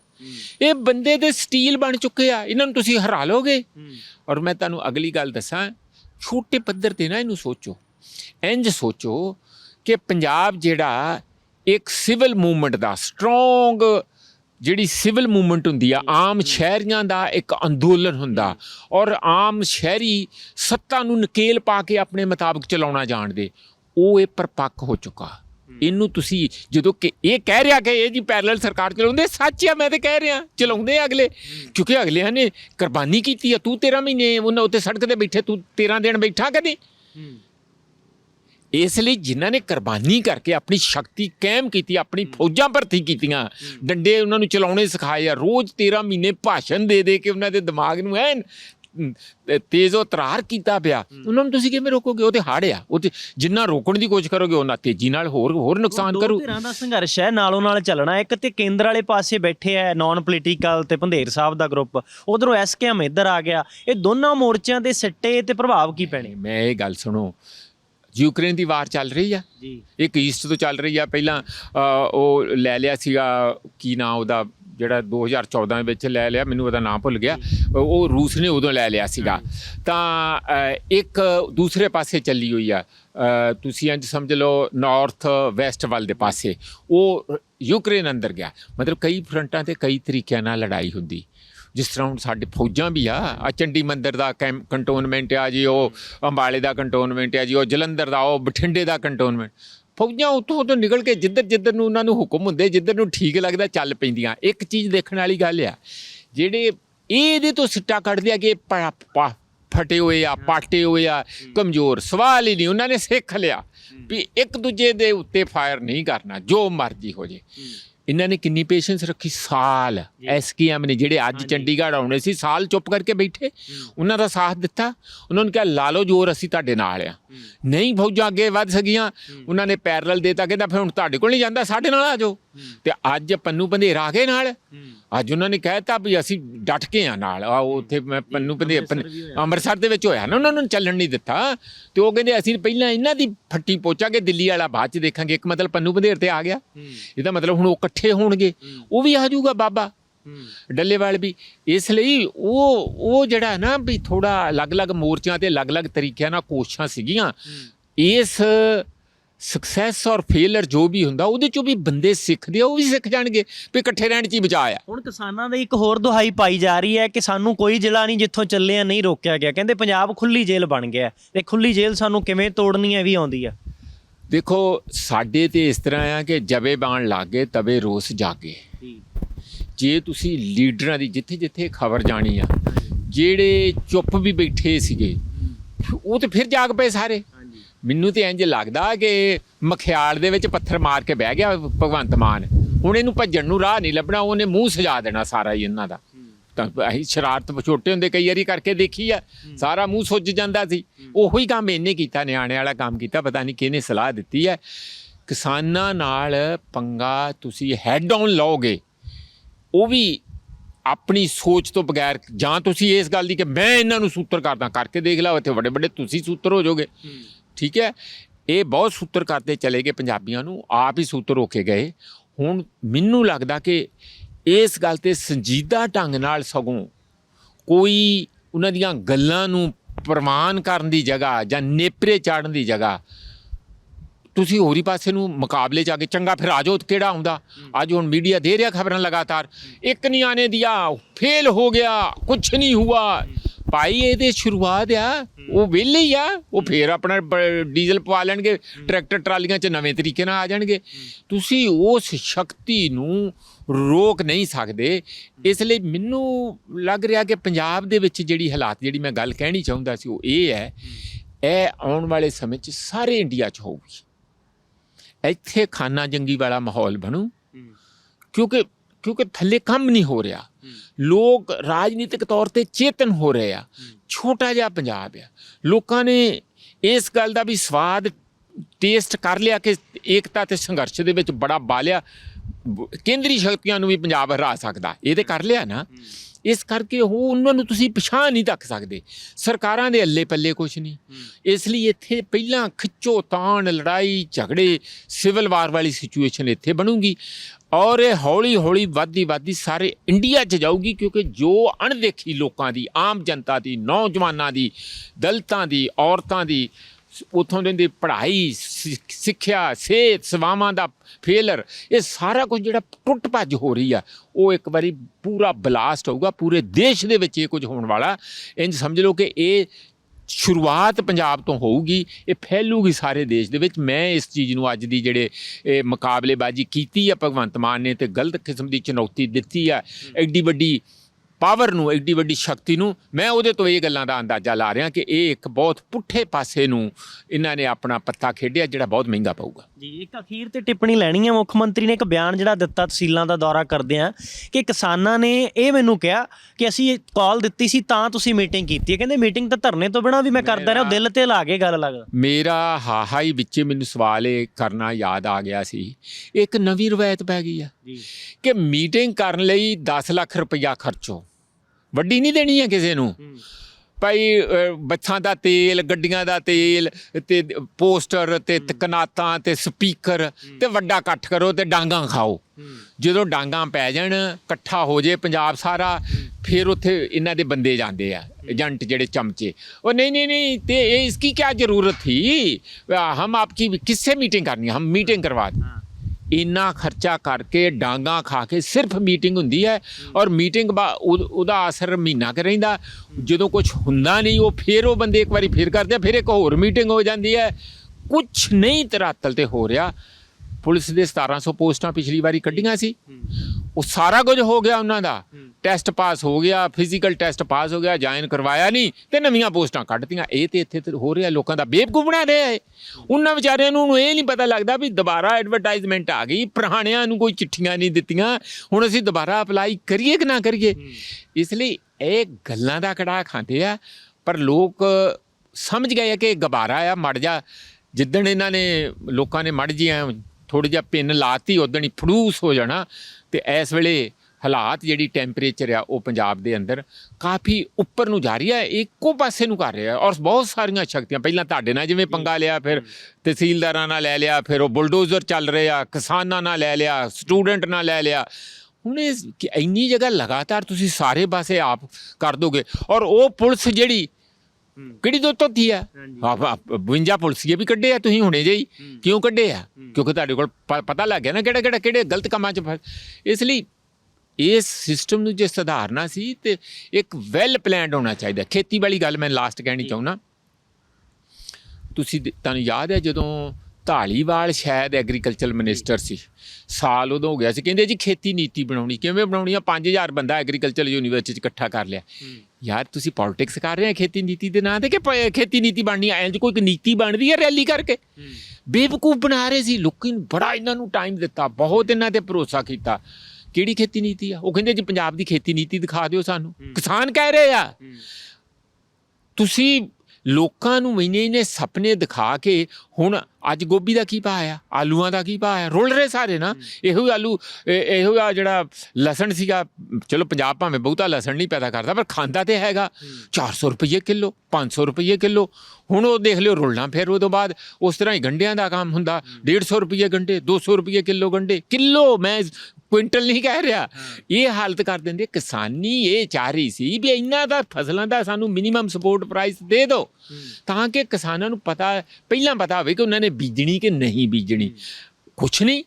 ਇਹ ਬੰਦੇ ਤੇ ਸਟੀਲ ਬਣ ਚੁੱਕੇ ਆ ਇਹਨਾਂ ਨੂੰ ਤੁਸੀਂ ਹਰਾ ਲੋਗੇ? ਔਰ ਮੈਂ ਤੁਹਾਨੂੰ ਅਗਲੀ ਗੱਲ ਦੱਸਾਂ ਛੋਟੇ ਪੱਧਰ ਤੇ ਨਾ ਇਹਨੂੰ ਸੋਚੋ। ਇੰਜ ਸੋਚੋ ਕਿ ਪੰਜਾਬ ਜਿਹੜਾ ਇੱਕ ਸਿਵਲ ਮੂਵਮੈਂਟ ਦਾ ਸਟਰੋਂਗ ਜਿਹੜੀ ਸਿਵਲ ਮੂਵਮੈਂਟ ਹੁੰਦੀ ਆ ਆਮ ਸ਼ਹਿਰੀਆਂ ਦਾ ਇੱਕ ਅੰਦੋਲਨ ਹੁੰਦਾ ਔਰ ਆਮ ਸ਼ਹਿਰੀ ਸੱਤਾ ਨੂੰ ਨਕੇਲ ਪਾ ਕੇ ਆਪਣੇ ਮੁਤਾਬਕ ਚਲਾਉਣਾ ਜਾਣਦੇ ਉਹ ਇਹ ਪਰਪੱਕ ਹੋ ਚੁੱਕਾ। ਇਹਨੂੰ ਤੁਸੀਂ ਜਦੋਂ ਕਿ ਇਹ ਕਹਿ ਰਿਹਾ ਕਿ ਇਹ ਜੀ ਪੈਰਲਲ ਸਰਕਾਰ ਚਲਾਉਂਦੇ ਸੱਚ ਆ ਮੈਂ ਤੇ ਕਹਿ ਰਿਹਾ ਚਲਾਉਂਦੇ ਆ ਅਗਲੇ। ਕਿਉਂਕਿ ਅਗਲਿਆਂ ਨੇ ਕੁਰਬਾਨੀ ਕੀਤੀ ਆ ਤੂੰ 13 ਮਹੀਨੇ ਉਹਨਾਂ ਉੱਤੇ ਸੜਕ ਤੇ ਬੈਠੇ ਤੂੰ 13 ਦਿਨ ਬੈਠਾ ਕਦੇ। ਇਸ ਲਈ ਜਿਨ੍ਹਾਂ ਨੇ ਕੁਰਬਾਨੀ ਕਰਕੇ ਆਪਣੀ ਸ਼ਕਤੀ ਕਾਇਮ ਕੀਤੀ ਆਪਣੀ ਫੌਜਾਂ ਭਰਤੀ ਕੀਤੀਆਂ ਡੰਡੇ ਉਹਨਾਂ ਨੂੰ ਚਲਾਉਣੇ ਸਿਖਾਏ ਆ ਰੋਜ਼ 13 ਮਹੀਨੇ ਭਾਸ਼ਣ ਦੇ ਦੇ ਕੇ ਉਹਨਾਂ ਦੇ ਦਿਮਾਗ ਨੂੰ ਐਨ ਤੇਜ਼ੋ ਤਰਾਰ ਕੀਤਾ ਪਿਆ। ਉਹਨਾਂ ਨੂੰ ਤੁਸੀਂ ਕਿਵੇਂ ਰੋਕੋਗੇ? ਉਹ ਤੇ ਹਾੜਿਆ ਉਹ ਤੇ ਜਿੰਨਾ ਰੋਕਣ ਦੀ ਕੋਸ਼ਿਸ਼ ਕਰੋਗੇ ਉਹਨਾਂ ਤੇਜ਼ੀ ਨਾਲ ਹੋਰ ਹੋਰ ਨੁਕਸਾਨ ਦੋ ਕਰੂ। ਧਿਰਾਂ ਦਾ ਸੰਘਰਸ਼ ਹੈ ਨਾਲੋਂ ਨਾਲ ਚੱਲਣਾ। ਇੱਕ ਤੇ ਕੇਂਦਰ ਵਾਲੇ ਪਾਸੇ ਬੈਠੇ ਆ ਨਾਨ ਪੋਲੀਟੀਕਲ ਤੇ ਭੰਦੇਰ ਸਾਹਿਬ ਦਾ ਗਰੁੱਪ ਉਧਰੋਂ ਐਸਕੇਐਮ ਇੱਧਰ ਆ ਗਿਆ। ਇਹ ਦੋਨਾਂ ਮੋਰਚਿਆਂ ਦੇ ਸਿੱਟੇ ਤੇ ਪ੍ਰਭਾਵ ਕੀ ਪੈਣੇ? ਮੈਂ ਇਹ ਗੱਲ ਸੁਣੋ ਯੂਕਰੇਨ ਦੀ ਵਾਰ ਚੱਲ ਰਹੀ ਆ। ਜੀ। ਇੱਕ ਈਸਟ ਤੋਂ ਚੱਲ ਰਹੀ ਆ। ਪਹਿਲਾਂ ਉਹ ਲੈ ਲਿਆ ਸੀਗਾ ਕੀ ਨਾਂ ਉਹਦਾ ਜਿਹੜਾ 2014 ਦੇ ਵਿੱਚ ਲੈ ਲਿਆ ਮੈਨੂੰ ਉਹਦਾ ਨਾਮ ਭੁੱਲ ਗਿਆ। ਉਹ ਰੂਸ ਨੇ ਉਦੋਂ ਲੈ ਲਿਆ ਸੀਗਾ। ਤਾਂ ਇੱਕ ਦੂਸਰੇ ਪਾਸੇ ਚੱਲੀ ਹੋਈ ਆ। ਤੁਸੀਂ ਇੰਜ ਸਮਝ ਲਓ ਨਾਰਥ ਵੈਸਟ ਵੱਲ ਦੇ ਪਾਸੇ। ਉਹ ਯੂਕਰੇਨ ਅੰਦਰ ਗਿਆ। ਮਤਲਬ ਕਈ ਫਰੰਟਾਂ ਤੇ ਕਈ ਤਰੀਕਿਆਂ ਨਾਲ ਲੜਾਈ ਹੁੰਦੀ। ਜਿਸ ਤਰ੍ਹਾਂ ਹੁਣ ਸਾਡੇ ਫੌਜਾਂ ਵੀ ਆ ਆ ਚੰਡੀ ਮੰਦਰ ਦਾ ਕੰਟੋਨਮੈਂਟ ਆ ਜੀ ਉਹ ਅੰਬਾਲੇ ਦਾ ਕੰਟੋਨਮੈਂਟ ਆ ਜੀ ਉਹ ਜਲੰਧਰ ਦਾ ਉਹ ਬਠਿੰਡੇ ਦਾ ਕੰਟੋਨਮੈਂਟ ਫੌਜਾਂ ਉੱਥੋਂ ਉੱਥੋਂ ਨਿਕਲ ਕੇ ਜਿੱਧਰ ਜਿੱਧਰ ਨੂੰ ਉਹਨਾਂ ਨੂੰ ਹੁਕਮ ਹੁੰਦੇ ਜਿੱਧਰ ਨੂੰ ਠੀਕ ਲੱਗਦਾ ਚੱਲ ਪੈਂਦੀਆਂ। ਇੱਕ ਚੀਜ਼ ਦੇਖਣ ਵਾਲੀ ਗੱਲ ਆ ਜਿਹੜੇ ਇਹ ਇਹਦੇ ਤੋਂ ਸਿੱਟਾ ਕੱਢਦੇ ਆ ਕਿ ਫਟੇ ਹੋਏ ਆ ਪਾਟੇ ਹੋਏ ਆ ਕਮਜ਼ੋਰ ਸਵਾਲ ਹੀ ਨਹੀਂ ਉਹਨਾਂ ਨੇ ਸਿੱਖ ਲਿਆ ਵੀ ਇੱਕ ਦੂਜੇ ਦੇ ਉੱਤੇ ਫਾਇਰ ਨਹੀਂ ਕਰਨਾ ਜੋ ਮਰਜ਼ੀ ਹੋ ਜੇ। ਇਹਨਾਂ ਨੇ ਕਿੰਨੀ ਪੇਸ਼ੈਂਸ ਰੱਖੀ? ਸਾਲ। ਐਸਕੇਐਮ ਨੇ ਜਿਹੜੇ ਅੱਜ ਚੰਡੀਗੜ੍ਹ ਆਉਣੇ ਸੀ ਸਾਲ ਚੁੱਪ ਕਰਕੇ ਬੈਠੇ। ਉਹਨਾਂ ਦਾ ਸਾਥ ਦਿੱਤਾ। ਉਹਨਾਂ ਨੂੰ ਕਿਹਾ ਲਾ ਲਓ ਜੋਰ ਅਸੀਂ ਤੁਹਾਡੇ ਨਾਲ ਆ। ਨਹੀਂ ਫੌਜਾਂ ਅੱਗੇ ਵੱਧ ਸਕੀਆਂ। ਉਹਨਾਂ ਨੇ ਪੈਰਲਲ ਦੇਤਾ। ਕਹਿੰਦਾ ਫਿਰ ਹੁਣ ਤੁਹਾਡੇ ਕੋਲ ਨਹੀਂ ਜਾਂਦਾ ਸਾਡੇ ਨਾਲ ਆ ਜਾਓ। ਤੇ ਅੱਜ ਪੰਨੂ ਪੰਧੇਰਾ ਆ ਗਏ ਨਾਲ। ਅੱਜ ਉਹਨਾਂ ਨੇ ਕਹਿਤਾ ਵੀ ਅਸੀਂ ਡਟ ਕੇ ਆ ਨਾਲ। ਆ ਉੱਥੇ ਮੈਂ ਪੰਨੂ ਪੰਧੇਰ ਅੰਮ੍ਰਿਤਸਰ ਦੇ ਵਿੱਚ ਹੋਇਆ ਨਾ ਉਹਨਾਂ ਨੂੰ ਚੱਲਣ ਨਹੀਂ ਦਿੱਤਾ। ਤੇ ਉਹ ਕਹਿੰਦੇ ਅਸੀਂ ਪਹਿਲਾਂ ਇਹਨਾਂ ਦੀ ਫੱਟੀ ਪੋਚਾਂਗੇ ਦਿੱਲੀ ਵਾਲਾ ਬਾਅਦ ਚ ਦੇਖਾਂਗੇ। ਇੱਕ ਮਤਲਬ ਪੰਨੂ ਪੰਧੇਰ ਤੇ ਆ ਗਿਆ। ਇਹਦਾ ਮਤਲਬ ਹੁਣ ਉਹ ਇਕੱਠੇ ਹੋਣਗੇ। ਉਹ ਵੀ ਆ ਜਾਊਗਾ ਬਾਬਾ ਡੱਲੇਵਾਲ ਵੀ। ਇਸ ਲਈ ਉਹ ਉਹ ਜਿਹੜਾ ਨਾ ਵੀ ਥੋੜਾ ਅਲੱਗ-ਅਲੱਗ ਮੋਰਚਿਆਂ ਤੇ ਅਲੱਗ-ਅਲੱਗ ਤਰੀਕਿਆਂ ਨਾਲ ਕੋਸ਼ਿਸ਼ਾਂ ਸੀਗੀਆਂ। ਇਸ ਸਕਸੈਸ ਔਰ ਫੇਲਰ ਜੋ ਵੀ ਹੁੰਦਾ ਉਹਦੇ ਚੋਂ ਵੀ ਬੰਦੇ ਸਿੱਖਦੇ ਆ ਉਹ ਵੀ ਸਿੱਖ ਜਾਣਗੇ ਵੀ ਇਕੱਠੇ ਰਹਿਣ ਚ ਹੀ ਬਚਾ ਆ। ਹੁਣ ਕਿਸਾਨਾਂ ਦੀ ਇੱਕ ਹੋਰ ਦੁਹਾਈ ਪਾਈ ਜਾ ਰਹੀ ਹੈ ਕਿ ਸਾਨੂੰ ਕੋਈ ਜ਼ਿਲ੍ਹਾ ਨਹੀਂ ਜਿੱਥੋਂ ਚੱਲੇ ਆ ਨਹੀਂ ਰੋਕਿਆ ਗਿਆ। ਕਹਿੰਦੇ ਪੰਜਾਬ ਖੁੱਲੀ ਜੇਲ੍ਹ ਬਣ ਗਿਆ ਤੇ ਖੁੱਲੀ ਜੇਲ੍ਹ ਸਾਨੂੰ ਕਿਵੇਂ ਤੋੜਨੀ ਹੈ ਵੀ ਆਉਂਦੀ ਆ। ਦੇਖੋ ਸਾਡੇ ਤੇ ਇਸ ਤਰ੍ਹਾਂ ਆ ਕਿ ਜਵੇ ਬਾਣ ਲਾਗੇ ਤਵੇ ਰੋਸ ਜਾਗੇ। ਜੇ। ਤੁਸੀਂ ਲੀਡਰਾਂ ਦੀ ਜਿੱਥੇ ਜਿੱਥੇ ਖਬਰ ਜਾਣੀ ਆ ਜਿਹੜੇ ਚੁੱਪ ਵੀ ਬੈਠੇ ਸੀਗੇ ਉਹ ਤੇ ਫਿਰ ਜਾਗ ਪਏ ਸਾਰੇ। ਮੈਨੂੰ ਤੇ ਇੰਜ ਲੱਗਦਾ ਕਿ ਮਖਿਆਲ ਦੇ ਵਿੱਚ ਪੱਥਰ ਮਾਰ ਕੇ ਬਹਿ ਗਿਆ ਭਗਵੰਤ ਮਾਨ। ਹੁਣ ਇਹਨੂੰ ਭੱਜਣ ਨੂੰ ਰਾਹ ਨਹੀਂ ਲੱਭਣਾ, ਉਹਨੇ ਮੂੰਹ ਸਜਾ ਦੇਣਾ ਸਾਰਾ ਹੀ ਇਹਨਾਂ ਦਾ। ਤਾਂ ਅਸੀਂ ਸ਼ਰਾਰਤ ਛੋਟੇ ਹੁੰਦੇ ਕਈ ਵਾਰੀ ਕਰਕੇ ਦੇਖੀ ਆ, ਸਾਰਾ ਮੂੰਹ ਸੁੱਜ ਜਾਂਦਾ ਸੀ। ਉਹੀ ਕੰਮ ਇਹਨੇ ਕੀਤਾ, ਨਿਆਣੇ ਵਾਲਾ ਕੰਮ ਕੀਤਾ, ਪਤਾ ਨਹੀਂ ਕਿਹਨੇ ਸਲਾਹ ਦਿੱਤੀ ਹੈ ਕਿਸਾਨਾਂ ਨਾਲ ਪੰਗਾ ਤੁਸੀਂ ਹੈਡ ਔਨ ਲਓਗੇ, ਉਹ ਵੀ ਆਪਣੀ ਸੋਚ ਤੋਂ ਬਗੈਰ, ਜਾਂ ਤੁਸੀਂ ਇਸ ਗੱਲ ਦੀ ਕਿ ਮੈਂ ਇਹਨਾਂ ਨੂੰ ਸੂਤਰ ਕਰਦਾ ਕਰਕੇ ਦੇਖ ਲਓ ਇੱਥੇ ਵੱਡੇ ਵੱਡੇ ਤੁਸੀਂ ਸੂਤਰ ਹੋ ਜਾਓਗੇ। ਠੀਕ ਹੈ? ਇਹ ਬਹੁਤ ਸੂਤਰ ਕਰਦੇ ਚਲੇ ਗਏ ਪੰਜਾਬੀਆਂ ਨੂੰ ਆਪ ਹੀ ਸੂਤਰ ਹੋ ਕੇ ਗਏ। ਹੁਣ ਮੈਨੂੰ ਲੱਗਦਾ ਕਿ ਇਸ ਗੱਲ ਤੇ ਸੰਜੀਦਾ ਢੰਗ ਨਾਲ ਸਗੋਂ ਕੋਈ ਉਹਨਾਂ ਦੀਆਂ ਗੱਲਾਂ ਨੂੰ ਪ੍ਰਮਾਣ ਕਰਨ ਦੀ ਜਗ੍ਹਾ ਜਾਂ ਨੇਪਰੇ ਚਾੜਨ ਦੀ ਜਗ੍ਹਾ ਤੁਸੀਂ ਹੋਰੀ ਪਾਸੇ ਨੂੰ ਮੁਕਾਬਲੇ ਆ ਕੇ ਚੰਗਾ ਫਿਰ ਆਜੋ ਕਿਹੜਾ ਆਉਂਦਾ? ਅੱਜ ਹੁਣ ਮੀਡੀਆ ਦੇ ਰਿਹਾ ਖਬਰਾਂ ਲਗਾਤਾਰ। ਇੱਕ ਨਹੀਂ ਆਨੇ ਦਿਆ ਫੇਲ ਹੋ ਗਿਆ ਕੁਛ ਨਹੀਂ ਹੁਆ। ਭਾਈ ਇਹ ਤੇ ਸ਼ੁਰੂਆਤ ਆ ਉਹ ਵਿਹਲੇ ਹੀ ਆ ਉਹ ਫੇਰ ਆਪਣਾ ਡੀਜ਼ਲ ਪਵਾ ਲੈਣਗੇ ਟਰੈਕਟਰ ਟਰਾਲੀਆਂ 'ਚ ਨਵੇਂ ਤਰੀਕੇ ਨਾਲ ਆ ਜਾਣਗੇ। ਤੁਸੀਂ ਉਸ ਸ਼ਕਤੀ ਨੂੰ ਰੋਕ ਨਹੀਂ ਸਕਦੇ। ਇਸ ਲਈ ਮੈਨੂੰ ਲੱਗ ਰਿਹਾ ਕਿ ਪੰਜਾਬ ਦੇ ਵਿੱਚ ਜਿਹੜੀ ਹਾਲਾਤ ਜਿਹੜੀ ਮੈਂ ਗੱਲ ਕਹਿਣੀ ਚਾਹੁੰਦਾ ਸੀ ਉਹ ਇਹ ਹੈ ਇਹ ਆਉਣ ਵਾਲੇ ਸਮੇਂ 'ਚ ਸਾਰੇ ਇੰਡੀਆ 'ਚ ਹੋਊਗੀ। ਇੱਥੇ ਖਾਨਾ ਜੰਗੀ ਵਾਲਾ ਮਾਹੌਲ ਬਣੂ। ਕਿਉਂਕਿ ਕਿਉਂਕਿ ਥੱਲੇ ਕੰਮ ਨਹੀਂ ਹੋ ਰਿਹਾ ਲੋਕ ਰਾਜਨੀਤਿਕ ਤੌਰ ਤੇ ਚੇਤਨ ਹੋ ਰਹੇ ਆ ਛੋਟਾ ਜਿਹਾ ਪੰਜਾਬ ਆ ਲੋਕਾਂ ਨੇ ਇਸ ਗੱਲ ਦਾ ਵੀ ਸਵਾਦ ਟੇਸਟ ਕਰ ਲਿਆ ਕਿ ਏਕਤਾ ਤੇ ਸੰਘਰਸ਼ ਦੇ ਵਿੱਚ ਬੜਾ ਬਾਲਿਆ ਕੇਂਦਰੀ ਸ਼ਕਤੀਆਂ ਨੂੰ ਵੀ ਪੰਜਾਬ ਹਰਾ ਸਕਦਾ ਇਹ ਤੇ ਕਰ ਲਿਆ ਨਾ ਇਸ ਕਰਕੇ ਉਹ ਉਹਨਾਂ ਨੂੰ ਤੁਸੀਂ ਪਛਾਣ ਨਹੀਂ ਤੱਕ ਸਕਦੇ ਸਰਕਾਰਾਂ ਦੇ ਅੱਲੇ ਪੱਲੇ ਕੁਝ ਨਹੀਂ ਇਸ ਲਈ ਇੱਥੇ ਪਹਿਲਾਂ ਖਿੱਚੋ ਤਾਣ ਲੜਾਈ ਝਗੜੇ ਸਿਵਲ ਵਾਰ ਵਾਲੀ ਸਿਚੁਏਸ਼ਨ ਇੱਥੇ ਬਣੂਗੀ ਔਰ ਇਹ ਹੌਲੀ ਹੌਲੀ ਵੱਧਦੀ ਵੱਧਦੀ ਸਾਰੇ ਇੰਡੀਆ 'ਚ ਜਾਊਗੀ ਕਿਉਂਕਿ ਜੋ ਅਣਦੇਖੀ ਲੋਕਾਂ ਦੀ, ਆਮ ਜਨਤਾ ਦੀ, ਨੌਜਵਾਨਾਂ ਦੀ, ਦਲਤਾਂ ਦੀ, ਔਰਤਾਂ ਦੀ ਸ- ਉੱਥੋਂ ਦੇ ਪੜ੍ਹਾਈ, ਸਿ- ਸਿੱਖਿਆ, ਸਿਹਤ, ਸੇਵਾਵਾਂ ਦਾ ਫੇਲਰ ਇਹ ਸਾਰਾ ਕੁਝ ਜਿਹੜਾ ਟੁੱਟ ਭੱਜ ਹੋ ਰਹੀ ਆ, ਉਹ ਇੱਕ ਵਾਰੀ ਪੂਰਾ ਬਲਾਸਟ ਹੋਊਗਾ, ਪੂਰੇ ਦੇਸ਼ ਦੇ ਵਿੱਚ ਇਹ ਕੁਝ ਹੋਣ ਵਾਲਾ। ਇੰਜ ਸਮਝ ਲਓ ਕਿ ਇਹ ਸ਼ੁਰੂਆਤ ਪੰਜਾਬ ਤੋਂ ਹੋਊਗੀ ਇਹ ਫੈਲੂਗੀ ਸਾਰੇ ਦੇਸ਼ ਦੇ ਵਿੱਚ। ਮੈਂ ਇਸ ਚੀਜ਼ ਨੂੰ ਅੱਜ ਦੀ ਜਿਹੜੇ ਇਹ ਮੁਕਾਬਲੇਬਾਜ਼ੀ ਕੀਤੀ ਆ ਭਗਵੰਤ ਮਾਨ ਨੇ ਤੇ ਗਲਤ ਕਿਸਮ ਦੀ ਚੁਣੌਤੀ ਦਿੱਤੀ ਆ। ਐਡੀ ਵੱਡੀ ਪਾਵਰ ਨੂੰ ਐਡੀ ਵੱਡੀ ਸ਼ਕਤੀ ਨੂੰ ਮੈਂ ਉਹਦੇ ਤੋਂ ਇਹ ਗੱਲਾਂ ਦਾ ਅੰਦਾਜ਼ਾ ਲਾ ਰਿਹਾ ਕਿ ਇਹ ਇੱਕ ਬਹੁਤ ਪੁੱਠੇ ਪਾਸੇ ਨੂੰ ਇਹਨਾਂ ਨੇ ਆਪਣਾ ਪੱਤਾ ਖੇਡਿਆ ਜਿਹੜਾ ਬਹੁਤ ਮਹਿੰਗਾ ਪਊਗਾ। ਜੀ ਇੱਕ ਅਖੀਰ ਤੇ ਟਿੱਪਣੀ ਲੈਣੀ ਹੈ। ਮੁੱਖ ਮੰਤਰੀ ਨੇ ਇੱਕ ਬਿਆਨ ਜਿਹੜਾ ਦਿੱਤਾ ਤਹਿਸੀਲਾਂ ਦਾ ਦੌਰਾ ਕਰਦੇ ਆ ਕਿ ਕਿਸਾਨਾਂ ਨੇ ਇਹ ਮੈਨੂੰ ਕਿਹਾ ਕਿ ਅਸੀਂ ਕਾਲ ਦਿੱਤੀ ਸੀ ਤਾਂ ਤੁਸੀਂ ਮੀਟਿੰਗ ਕੀਤੀ ਹੈ। ਕਹਿੰਦੇ ਮੀਟਿੰਗ ਤਾਂ ਧਰਨੇ ਤੋਂ ਬਿਨਾਂ ਵੀ ਮੈਂ ਕਰਦਾ ਰਿਹਾ ਦਿਲ ਤੇ ਲਾ ਕੇ ਗੱਲ ਲੱਗਦਾ। ਮੇਰਾ ਹਾਹਾ ਹੀ ਵਿੱਚੇ ਮੈਨੂੰ ਸਵਾਲ ਇਹ ਕਰਨਾ ਯਾਦ ਆ ਗਿਆ ਸੀ। ਇੱਕ ਨਵੀਂ ਰਵਾਇਤ ਪੈ ਗਈ ਆ ਜੀ। ਕਿ ਮੀਟਿੰਗ ਕਰਨ ਲਈ 10 ਲੱਖ ਰੁਪਇਆ ਖਰਚੋ। ਵੱਡੀ ਨਹੀਂ ਦੇਣੀ ਹੈ ਕਿਸੇ ਨੂੰ। ਭਾਈ ਬੱਸਾਂ ਦਾ ਤੇਲ ਗੱਡੀਆਂ ਦਾ ਤੇਲ ਤੇ ਪੋਸਟਰ ਤੇ ਤਕਨਾਤਾਂ ਤੇ ਸਪੀਕਰ ਤੇ ਵੱਡਾ ਇਕੱਠ ਕਰੋ ਤੇ ਡਾਂਗਾ ਖਾਓ। ਜਦੋਂ ਡਾਂਗਾ ਪੈ ਜਾਣ ਇਕੱਠਾ ਹੋ ਜੇ ਪੰਜਾਬ ਸਾਰਾ ਫਿਰ ਉੱਥੇ ਇਹਨਾਂ ਦੇ ਬੰਦੇ ਜਾਂਦੇ ਆ ਏਜੰਟ ਜਿਹੜੇ ਚਮਚੇ। ਉਹ ਨਹੀਂ ਨਹੀਂ ਨਹੀਂ ਤੇ ਇਸ ਕੀ ਕੀ ਜ਼ਰੂਰਤ ਸੀ? ਹਮ ਆਪਕੀ ਕਿਸੇ ਮੀਟਿੰਗ ਕਰਨੀ ਹਮ ਮੀਟਿੰਗ ਕਰਵਾ ਦੇ ਇੰਨਾ ਖਰਚਾ ਕਰਕੇ ਡਾਂਗਾ ਖਾ ਕੇ ਸਿਰਫ ਮੀਟਿੰਗ ਹੁੰਦੀ ਹੈ ਔਰ ਮੀਟਿੰਗ ਬਾ- ਉਹ- ਉਹਦਾ ਅਸਰ ਮਹੀਨਾ ਕੁ ਰਹਿੰਦਾ। ਜਦੋਂ ਕੁਝ ਹੁੰਦਾ ਨਹੀਂ, ਉਹ ਫੇਰ ਉਹ ਬੰਦੇ ਇੱਕ ਵਾਰੀ ਫੇਰ ਕਰਦੇ ਆ, ਫਿਰ ਇੱਕ ਹੋਰ ਮੀਟਿੰਗ ਹੋ ਜਾਂਦੀ ਹੈ। ਕੁਝ ਨਹੀਂ ਤਰਾਤਲ ਤੇ ਹੋ ਰਿਹਾ। ਪੁਲਿਸ ਦੇ 1700 ਪੋਸਟਾਂ ਪਿਛਲੀ ਵਾਰੀ ਕੱਢੀਆਂ ਸੀ। ਉਹ ਸਾਰਾ ਕੁਝ ਹੋ ਗਿਆ ਉਹਨਾਂ ਦਾ। ਟੈਸਟ ਪਾਸ ਹੋ ਗਿਆ, ਫਿਜ਼ੀਕਲ ਟੈਸਟ ਪਾਸ ਹੋ ਗਿਆ ਜੁਆਇਨ ਕਰਵਾਇਆ ਨਹੀਂ ਤੇ ਨਵੀਆਂ ਪੋਸਟਾਂ ਕੱਢਤੀਆਂ। ਇਹ ਤੇ ਇੱਥੇ ਤੇ ਹੋ ਰਿਹਾ, ਲੋਕਾਂ ਦਾ ਬੇਵਕੂਫ ਬਣਾ ਰਿਹਾ ਹੈ ਉਹਨਾਂ ਵਿਚਾਰਿਆਂ ਨੂੰ ਇਹ ਨਹੀਂ ਪਤਾ ਲੱਗਦਾ ਵੀ ਦੁਬਾਰਾ ਐਡਵਰਟਾਈਜ਼ਮੈਂਟ ਆ ਗਈ, ਪੁਰਾਣਿਆਂ ਨੂੰ ਕੋਈ ਚਿੱਠੀਆਂ ਨਹੀਂ ਦਿੱਤੀਆਂ। ਹੁਣ ਅਸੀਂ ਦੁਬਾਰਾ ਅਪਲਾਈ ਕਰੀਏ ਕਿ ਨਾ ਕਰੀਏ? ਇਸ ਲਈ ਇਹ ਗੱਲਾਂ ਦਾ ਕੜਾ ਖਾਂਦੇ ਆ, ਪਰ ਲੋਕ ਸਮਝ ਗਏ ਆ ਕਿ ਇਹ ਗਬਾਰਾ ਆ, ਮੜ ਜਾ। ਜਿੱਦਣ ਇਹਨਾਂ ਨੇ, ਲੋਕਾਂ ਨੇ ਮੜ ਜੀਆਂ ਥੋੜੀ ਜਿਹਾ ਪਿੰਨ ਲਾਤੀ ਉਦੋਂ ਹੀ ਫੜੂਸ ਹੋ ਜਾਣਾ। ਤੇ ਇਸ ਵੇਲੇ ਹਾਲਾਤ ਜਿਹੜੀ ਟੈਂਪਰੇਚਰ ਆ, ਉਹ ਪੰਜਾਬ ਦੇ ਅੰਦਰ ਕਾਫੀ ਉੱਪਰ ਨੂੰ ਜਾ ਰਹੀ ਹੈ ਇੱਕੋ ਪਾਸੇ ਨੂੰ ਕਰ ਰਿਹਾ। ਔਰ ਬਹੁਤ ਸਾਰੀਆਂ ਸ਼ਕਤੀਆਂ, ਪਹਿਲਾਂ ਤੁਹਾਡੇ ਨਾਲ ਜਿਵੇਂ ਪੰਗਾ ਲਿਆ, ਫਿਰ ਤਹਿਸੀਲਦਾਰਾਂ ਨਾਲ ਲੈ ਲਿਆ, ਫਿਰ ਉਹ ਬੁਲਡੋਜ਼ਰ ਚੱਲ ਰਹੇ ਆ, ਕਿਸਾਨਾਂ ਨਾਲ ਲੈ ਲਿਆ ਸਟੂਡੈਂਟ ਨਾਲ ਲੈ ਲਿਆ। ਹੁਣ ਇਹ ਕਿ ਇੰਨੀ ਜਗ੍ਹਾ ਲਗਾਤਾਰ ਤੁਸੀਂ ਸਾਰੇ ਪਾਸੇ ਆਪ ਕਰ ਦੋਗੇ। ਔਰ ਉਹ ਪੁਲਿਸ ਜਿਹੜੀ ਕਿਹੜੀ ਦੋ ਧੋਤੀ ਆ? ਆਪ 52 ਪੁਲਸੀਏ ਵੀ ਕੱਢੇ ਆ ਤੁਸੀਂ ਹੁਣੇ ਜਿਹੀ ਕਿਉਂ ਕੱਢੇ ਆ? ਕਿਉਂਕਿ ਤੁਹਾਡੇ ਕੋਲ ਪਤਾ ਲੱਗ ਗਿਆ ਨਾ ਕਿਹੜਾ ਕਿਹੜਾ ਕਿਹੜੇ ਗਲਤ ਕੰਮਾਂ 'ਚ ਇਸ ਲਈ ਇਸ ਸਿਸਟਮ ਨੂੰ ਜੇ ਸੁਧਾਰਨਾ ਸੀ ਤੇ ਇੱਕ ਵੈਲ ਪਲਾਨਡ ਹੋਣਾ ਚਾਹੀਦਾ। ਖੇਤੀ ਵਾਲੀ ਗੱਲ ਮੈਂ ਲਾਸਟ ਕਹਿਣੀ ਚਾਹੁੰਦਾ। ਤੁਸੀਂ ਤੁਹਾਨੂੰ ਯਾਦ ਹੈ ਜਦੋਂ ਢਾਲੀਵਾਲ ਸ਼ਾਇਦ ਐਗਰੀਕਲਚਰ ਮਿਨਿਸਟਰ ਸੀ? ਸਾਲ ਉਦੋਂ ਹੋ ਗਿਆ ਸੀ। ਕਹਿੰਦੇ ਜੀ ਖੇਤੀ ਨੀਤੀ ਬਣਾਉਣੀ। ਕਿਵੇਂ ਬਣਾਉਣੀ ਆ? 5000 ਬੰਦਾ ਐਗਰੀਕਲਚਰ ਯੂਨੀਵਰਸਿਟੀ ਚ ਇਕੱਠਾ ਕਰ ਲਿਆ। ਯਾਰ ਤੁਸੀਂ ਪੋਲਿਟਿਕਸ ਕਰ ਰਹੇ ਆ ਖੇਤੀ ਨੀਤੀ ਦੇ ਨਾਂ ਤੇ ਕਿ ਪ- ਖੇਤੀ ਨੀਤੀ ਬਣਨੀ ਐਂ ਜੀ ਕੋਈ ਨੀਤੀ ਬਣਦੀ ਹੈ ਰੈਲੀ ਕਰਕੇ? ਬੇਵਕੂਫ ਬਣਾ ਰਹੇ ਸੀ। ਲੋਕਾਂ ਨੂੰ ਬੜਾ ਇਹਨਾਂ ਨੂੰ ਟਾਈਮ ਦਿੱਤਾ ਬਹੁਤ ਇਹਨਾਂ ਤੇ ਭਰੋਸਾ ਕੀਤਾ। ਕਿਹੜੀ ਖੇਤੀ ਨੀਤੀ ਆ? ਉਹ ਕਹਿੰਦੇ ਜੀ ਪੰਜਾਬ ਦੀ ਖੇਤੀ ਨੀਤੀ ਦਿਖਾ ਦਿਓ ਸਾਨੂੰ। ਕਿਸਾਨ ਕਹਿ ਰਹੇ ਆ। ਤੁਸੀਂ ਲੋਕਾਂ ਨੂੰ ਇੰਨੇ ਇੰਨੇ ਸੁਪਨੇ ਦਿਖਾ ਕੇ ਹੁਣ ਅੱਜ ਗੋਭੀ ਦਾ ਕੀ ਭਾਅ ਆ? ਆਲੂਆਂ ਦਾ ਕੀ ਭਾਅ ਆ? ਰੁਲ ਰਹੇ ਸਾਰੇ ਨਾ। ਇਹੋ ਹੀ ਆਲੂ ਇਹ- ਇਹੋ ਆ ਜਿਹੜਾ ਲਸਣ ਸੀਗਾ। ਚਲੋ ਪੰਜਾਬ ਭਾਵੇਂ ਬਹੁਤਾ ਲਸਣ ਨਹੀਂ ਪੈਦਾ ਕਰਦਾ ਪਰ ਖਾਂਦਾ ਤੇ ਹੈਗਾ। 400 ਰੁਪਏ ਕਿਲੋ 500 ਰੁਪਏ ਕਿਲੋ। ਹੁਣ ਉਹ ਦੇਖ ਲਿਓ ਰੁਲਣਾ ਫਿਰ ਉਹ ਤੋਂ ਬਾਅਦ ਉਸ ਤਰ੍ਹਾਂ ਹੀ ਗੰਡਿਆਂ ਦਾ ਕੰਮ ਹੁੰਦਾ। 150 ਰੁਪਏ ਗੰਡੇ 200 ਰੁਪਏ ਕਿਲੋ ਗੰਡੇ। ਕਿਲੋ ਮੈਂ ਕੁਇੰਟਲ ਨਹੀਂ ਕਹਿ ਰਿਹਾ। ਇਹ ਹਾਲਤ ਕਰ ਦਿੰਦੇ ਕਿਸਾਨੀ ਇਹ ਚਾਹ ਰਹੀ ਸੀ ਵੀ ਇੰਨਾ ਦਾ ਫਸਲਾਂ ਦਾ ਸਾਨੂੰ ਮਿਨੀਮਮ ਸਪੋਰਟ ਪ੍ਰਾਈਸ ਦੇ ਦਿਓ। ਤਾਂ ਕਿ ਕਿਸਾਨਾਂ ਨੂੰ ਪਤਾ ਪਹਿਲਾਂ ਪਤਾ ਹੋਵੇ ਕਿ ਉਹਨਾਂ ਨੇ ਬੀਜਣੀ ਕਿ ਨਹੀਂ ਬੀਜਣੀ ਕੁਛ ਨਹੀਂ।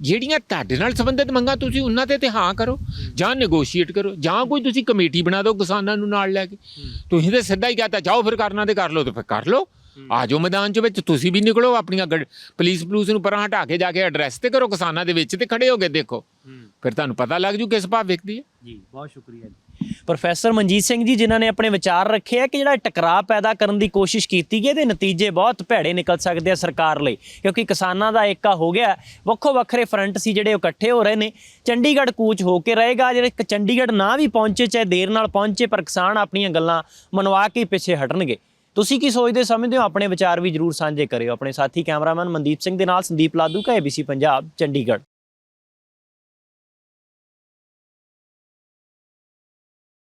ਜਿਹੜੀਆਂ ਤੁਹਾਡੇ ਨਾਲ ਸੰਬੰਧਿਤ ਮੰਗਾਂ ਤੁਸੀਂ ਉਹਨਾਂ ਤੇ ਤੇ ਹਾਂ ਕਰੋ ਜਾਂ ਨੈਗੋਸ਼ੀਏਟ ਕਰੋ ਜਾਂ ਕੋਈ ਤੁਸੀਂ ਕਮੇਟੀ ਬਣਾ ਦਿਓ ਕਿਸਾਨਾਂ ਨੂੰ ਨਾਲ ਲੈ ਕੇ। ਤੁਸੀਂ ਤੇ ਸਿੱਧਾ ਹੀ ਕਹਤਾ ਜਾਓ ਫਿਰ ਕਰਨਾ ਤੇ ਕਰ ਲਓ ਤੇ ਫਿਰ ਕਰ ਲਓ। ਆ ਜਾਓ ਮੈਦਾਨ 'ਚ ਵਿੱਚ ਤੁਸੀਂ ਵੀ ਨਿਕਲੋ ਆਪਣੀਆਂ ਪੁਲਿਸ ਪਲੂਸ ਨੂੰ ਪਰਾਂ ਹਟਾ ਕੇ ਜਾ ਕੇ ਐਡਰੈਸ ਤੇ ਕਰੋ ਕਿਸਾਨਾਂ ਦੇ ਵਿੱਚ ਤੇ ਖੜੇ ਹੋ ਕੇ ਦੇਖੋ। ਫਿਰ ਤੁਹਾਨੂੰ ਪਤਾ ਲੱਗ ਜੂ ਕਿਸ ਭਾਅ ਵਿਕਦੀ ਹੈ। ਜੀ ਬਹੁਤ ਸ਼ੁਕਰੀਆ ਜੀ। ਪ੍ਰੋਫੈਸਰ ਮਨਜੀਤ ਸਿੰਘ ਜੀ, ਜਿਨ੍ਹਾਂ ਨੇ ਆਪਣੇ ਵਿਚਾਰ ਰੱਖੇ ਆ ਕਿ ਜਿਹੜਾ ਟਕਰਾਅ ਪੈਦਾ ਕਰਨ ਦੀ ਕੋਸ਼ਿਸ਼ ਕੀਤੀ ਗਈ, ਇਹਦੇ ਨਤੀਜੇ ਬਹੁਤ ਭੈੜੇ ਨਿਕਲ ਸਕਦੇ ਆ ਸਰਕਾਰ ਲਈ, ਕਿਉਂਕਿ ਕਿਸਾਨਾਂ ਦਾ ਏਕਾ ਹੋ ਗਿਆ। ਵੱਖੋ ਵੱਖਰੇ ਫਰੰਟ ਸੀ ਜਿਹੜੇ ਉਹ ਇਕੱਠੇ ਹੋ ਰਹੇ ਨੇ। ਚੰਡੀਗੜ੍ਹ ਕੂਚ ਹੋ ਕੇ ਰਹੇਗਾ ਜਿਹੜੇ ਚੰਡੀਗੜ੍ਹ ਨਾ ਵੀ ਪਹੁੰਚੇ, ਚਾਹੇ ਦੇਰ ਨਾਲ ਪਹੁੰਚੇ, ਪਰ ਕਿਸਾਨ ਆਪਣੀਆਂ ਗੱਲਾਂ ਮਨਵਾ ਕੇ ਹੀ ਪਿੱਛੇ ਹਟਣਗੇ। ਤੁਸੀਂ ਕੀ ਸੋਚਦੇ, ਸਮਝਦੇ ਹੋ? ਆਪਣੇ ਵਿਚਾਰ ਵੀ ਜਰੂਰ ਸਾਂਝੇ ਕਰਿਓ। ਆਪਣੇ ਸਾਥੀ ਕੈਮਰਾਮੈਨ ਮਨਦੀਪ ਸਿੰਘ ਦੇ ਨਾਲ ਸੰਦੀਪ ਲਾਦੂ ਕਾ ABC ਪੰਜਾਬ, ਚੰਡੀਗੜ੍ਹ।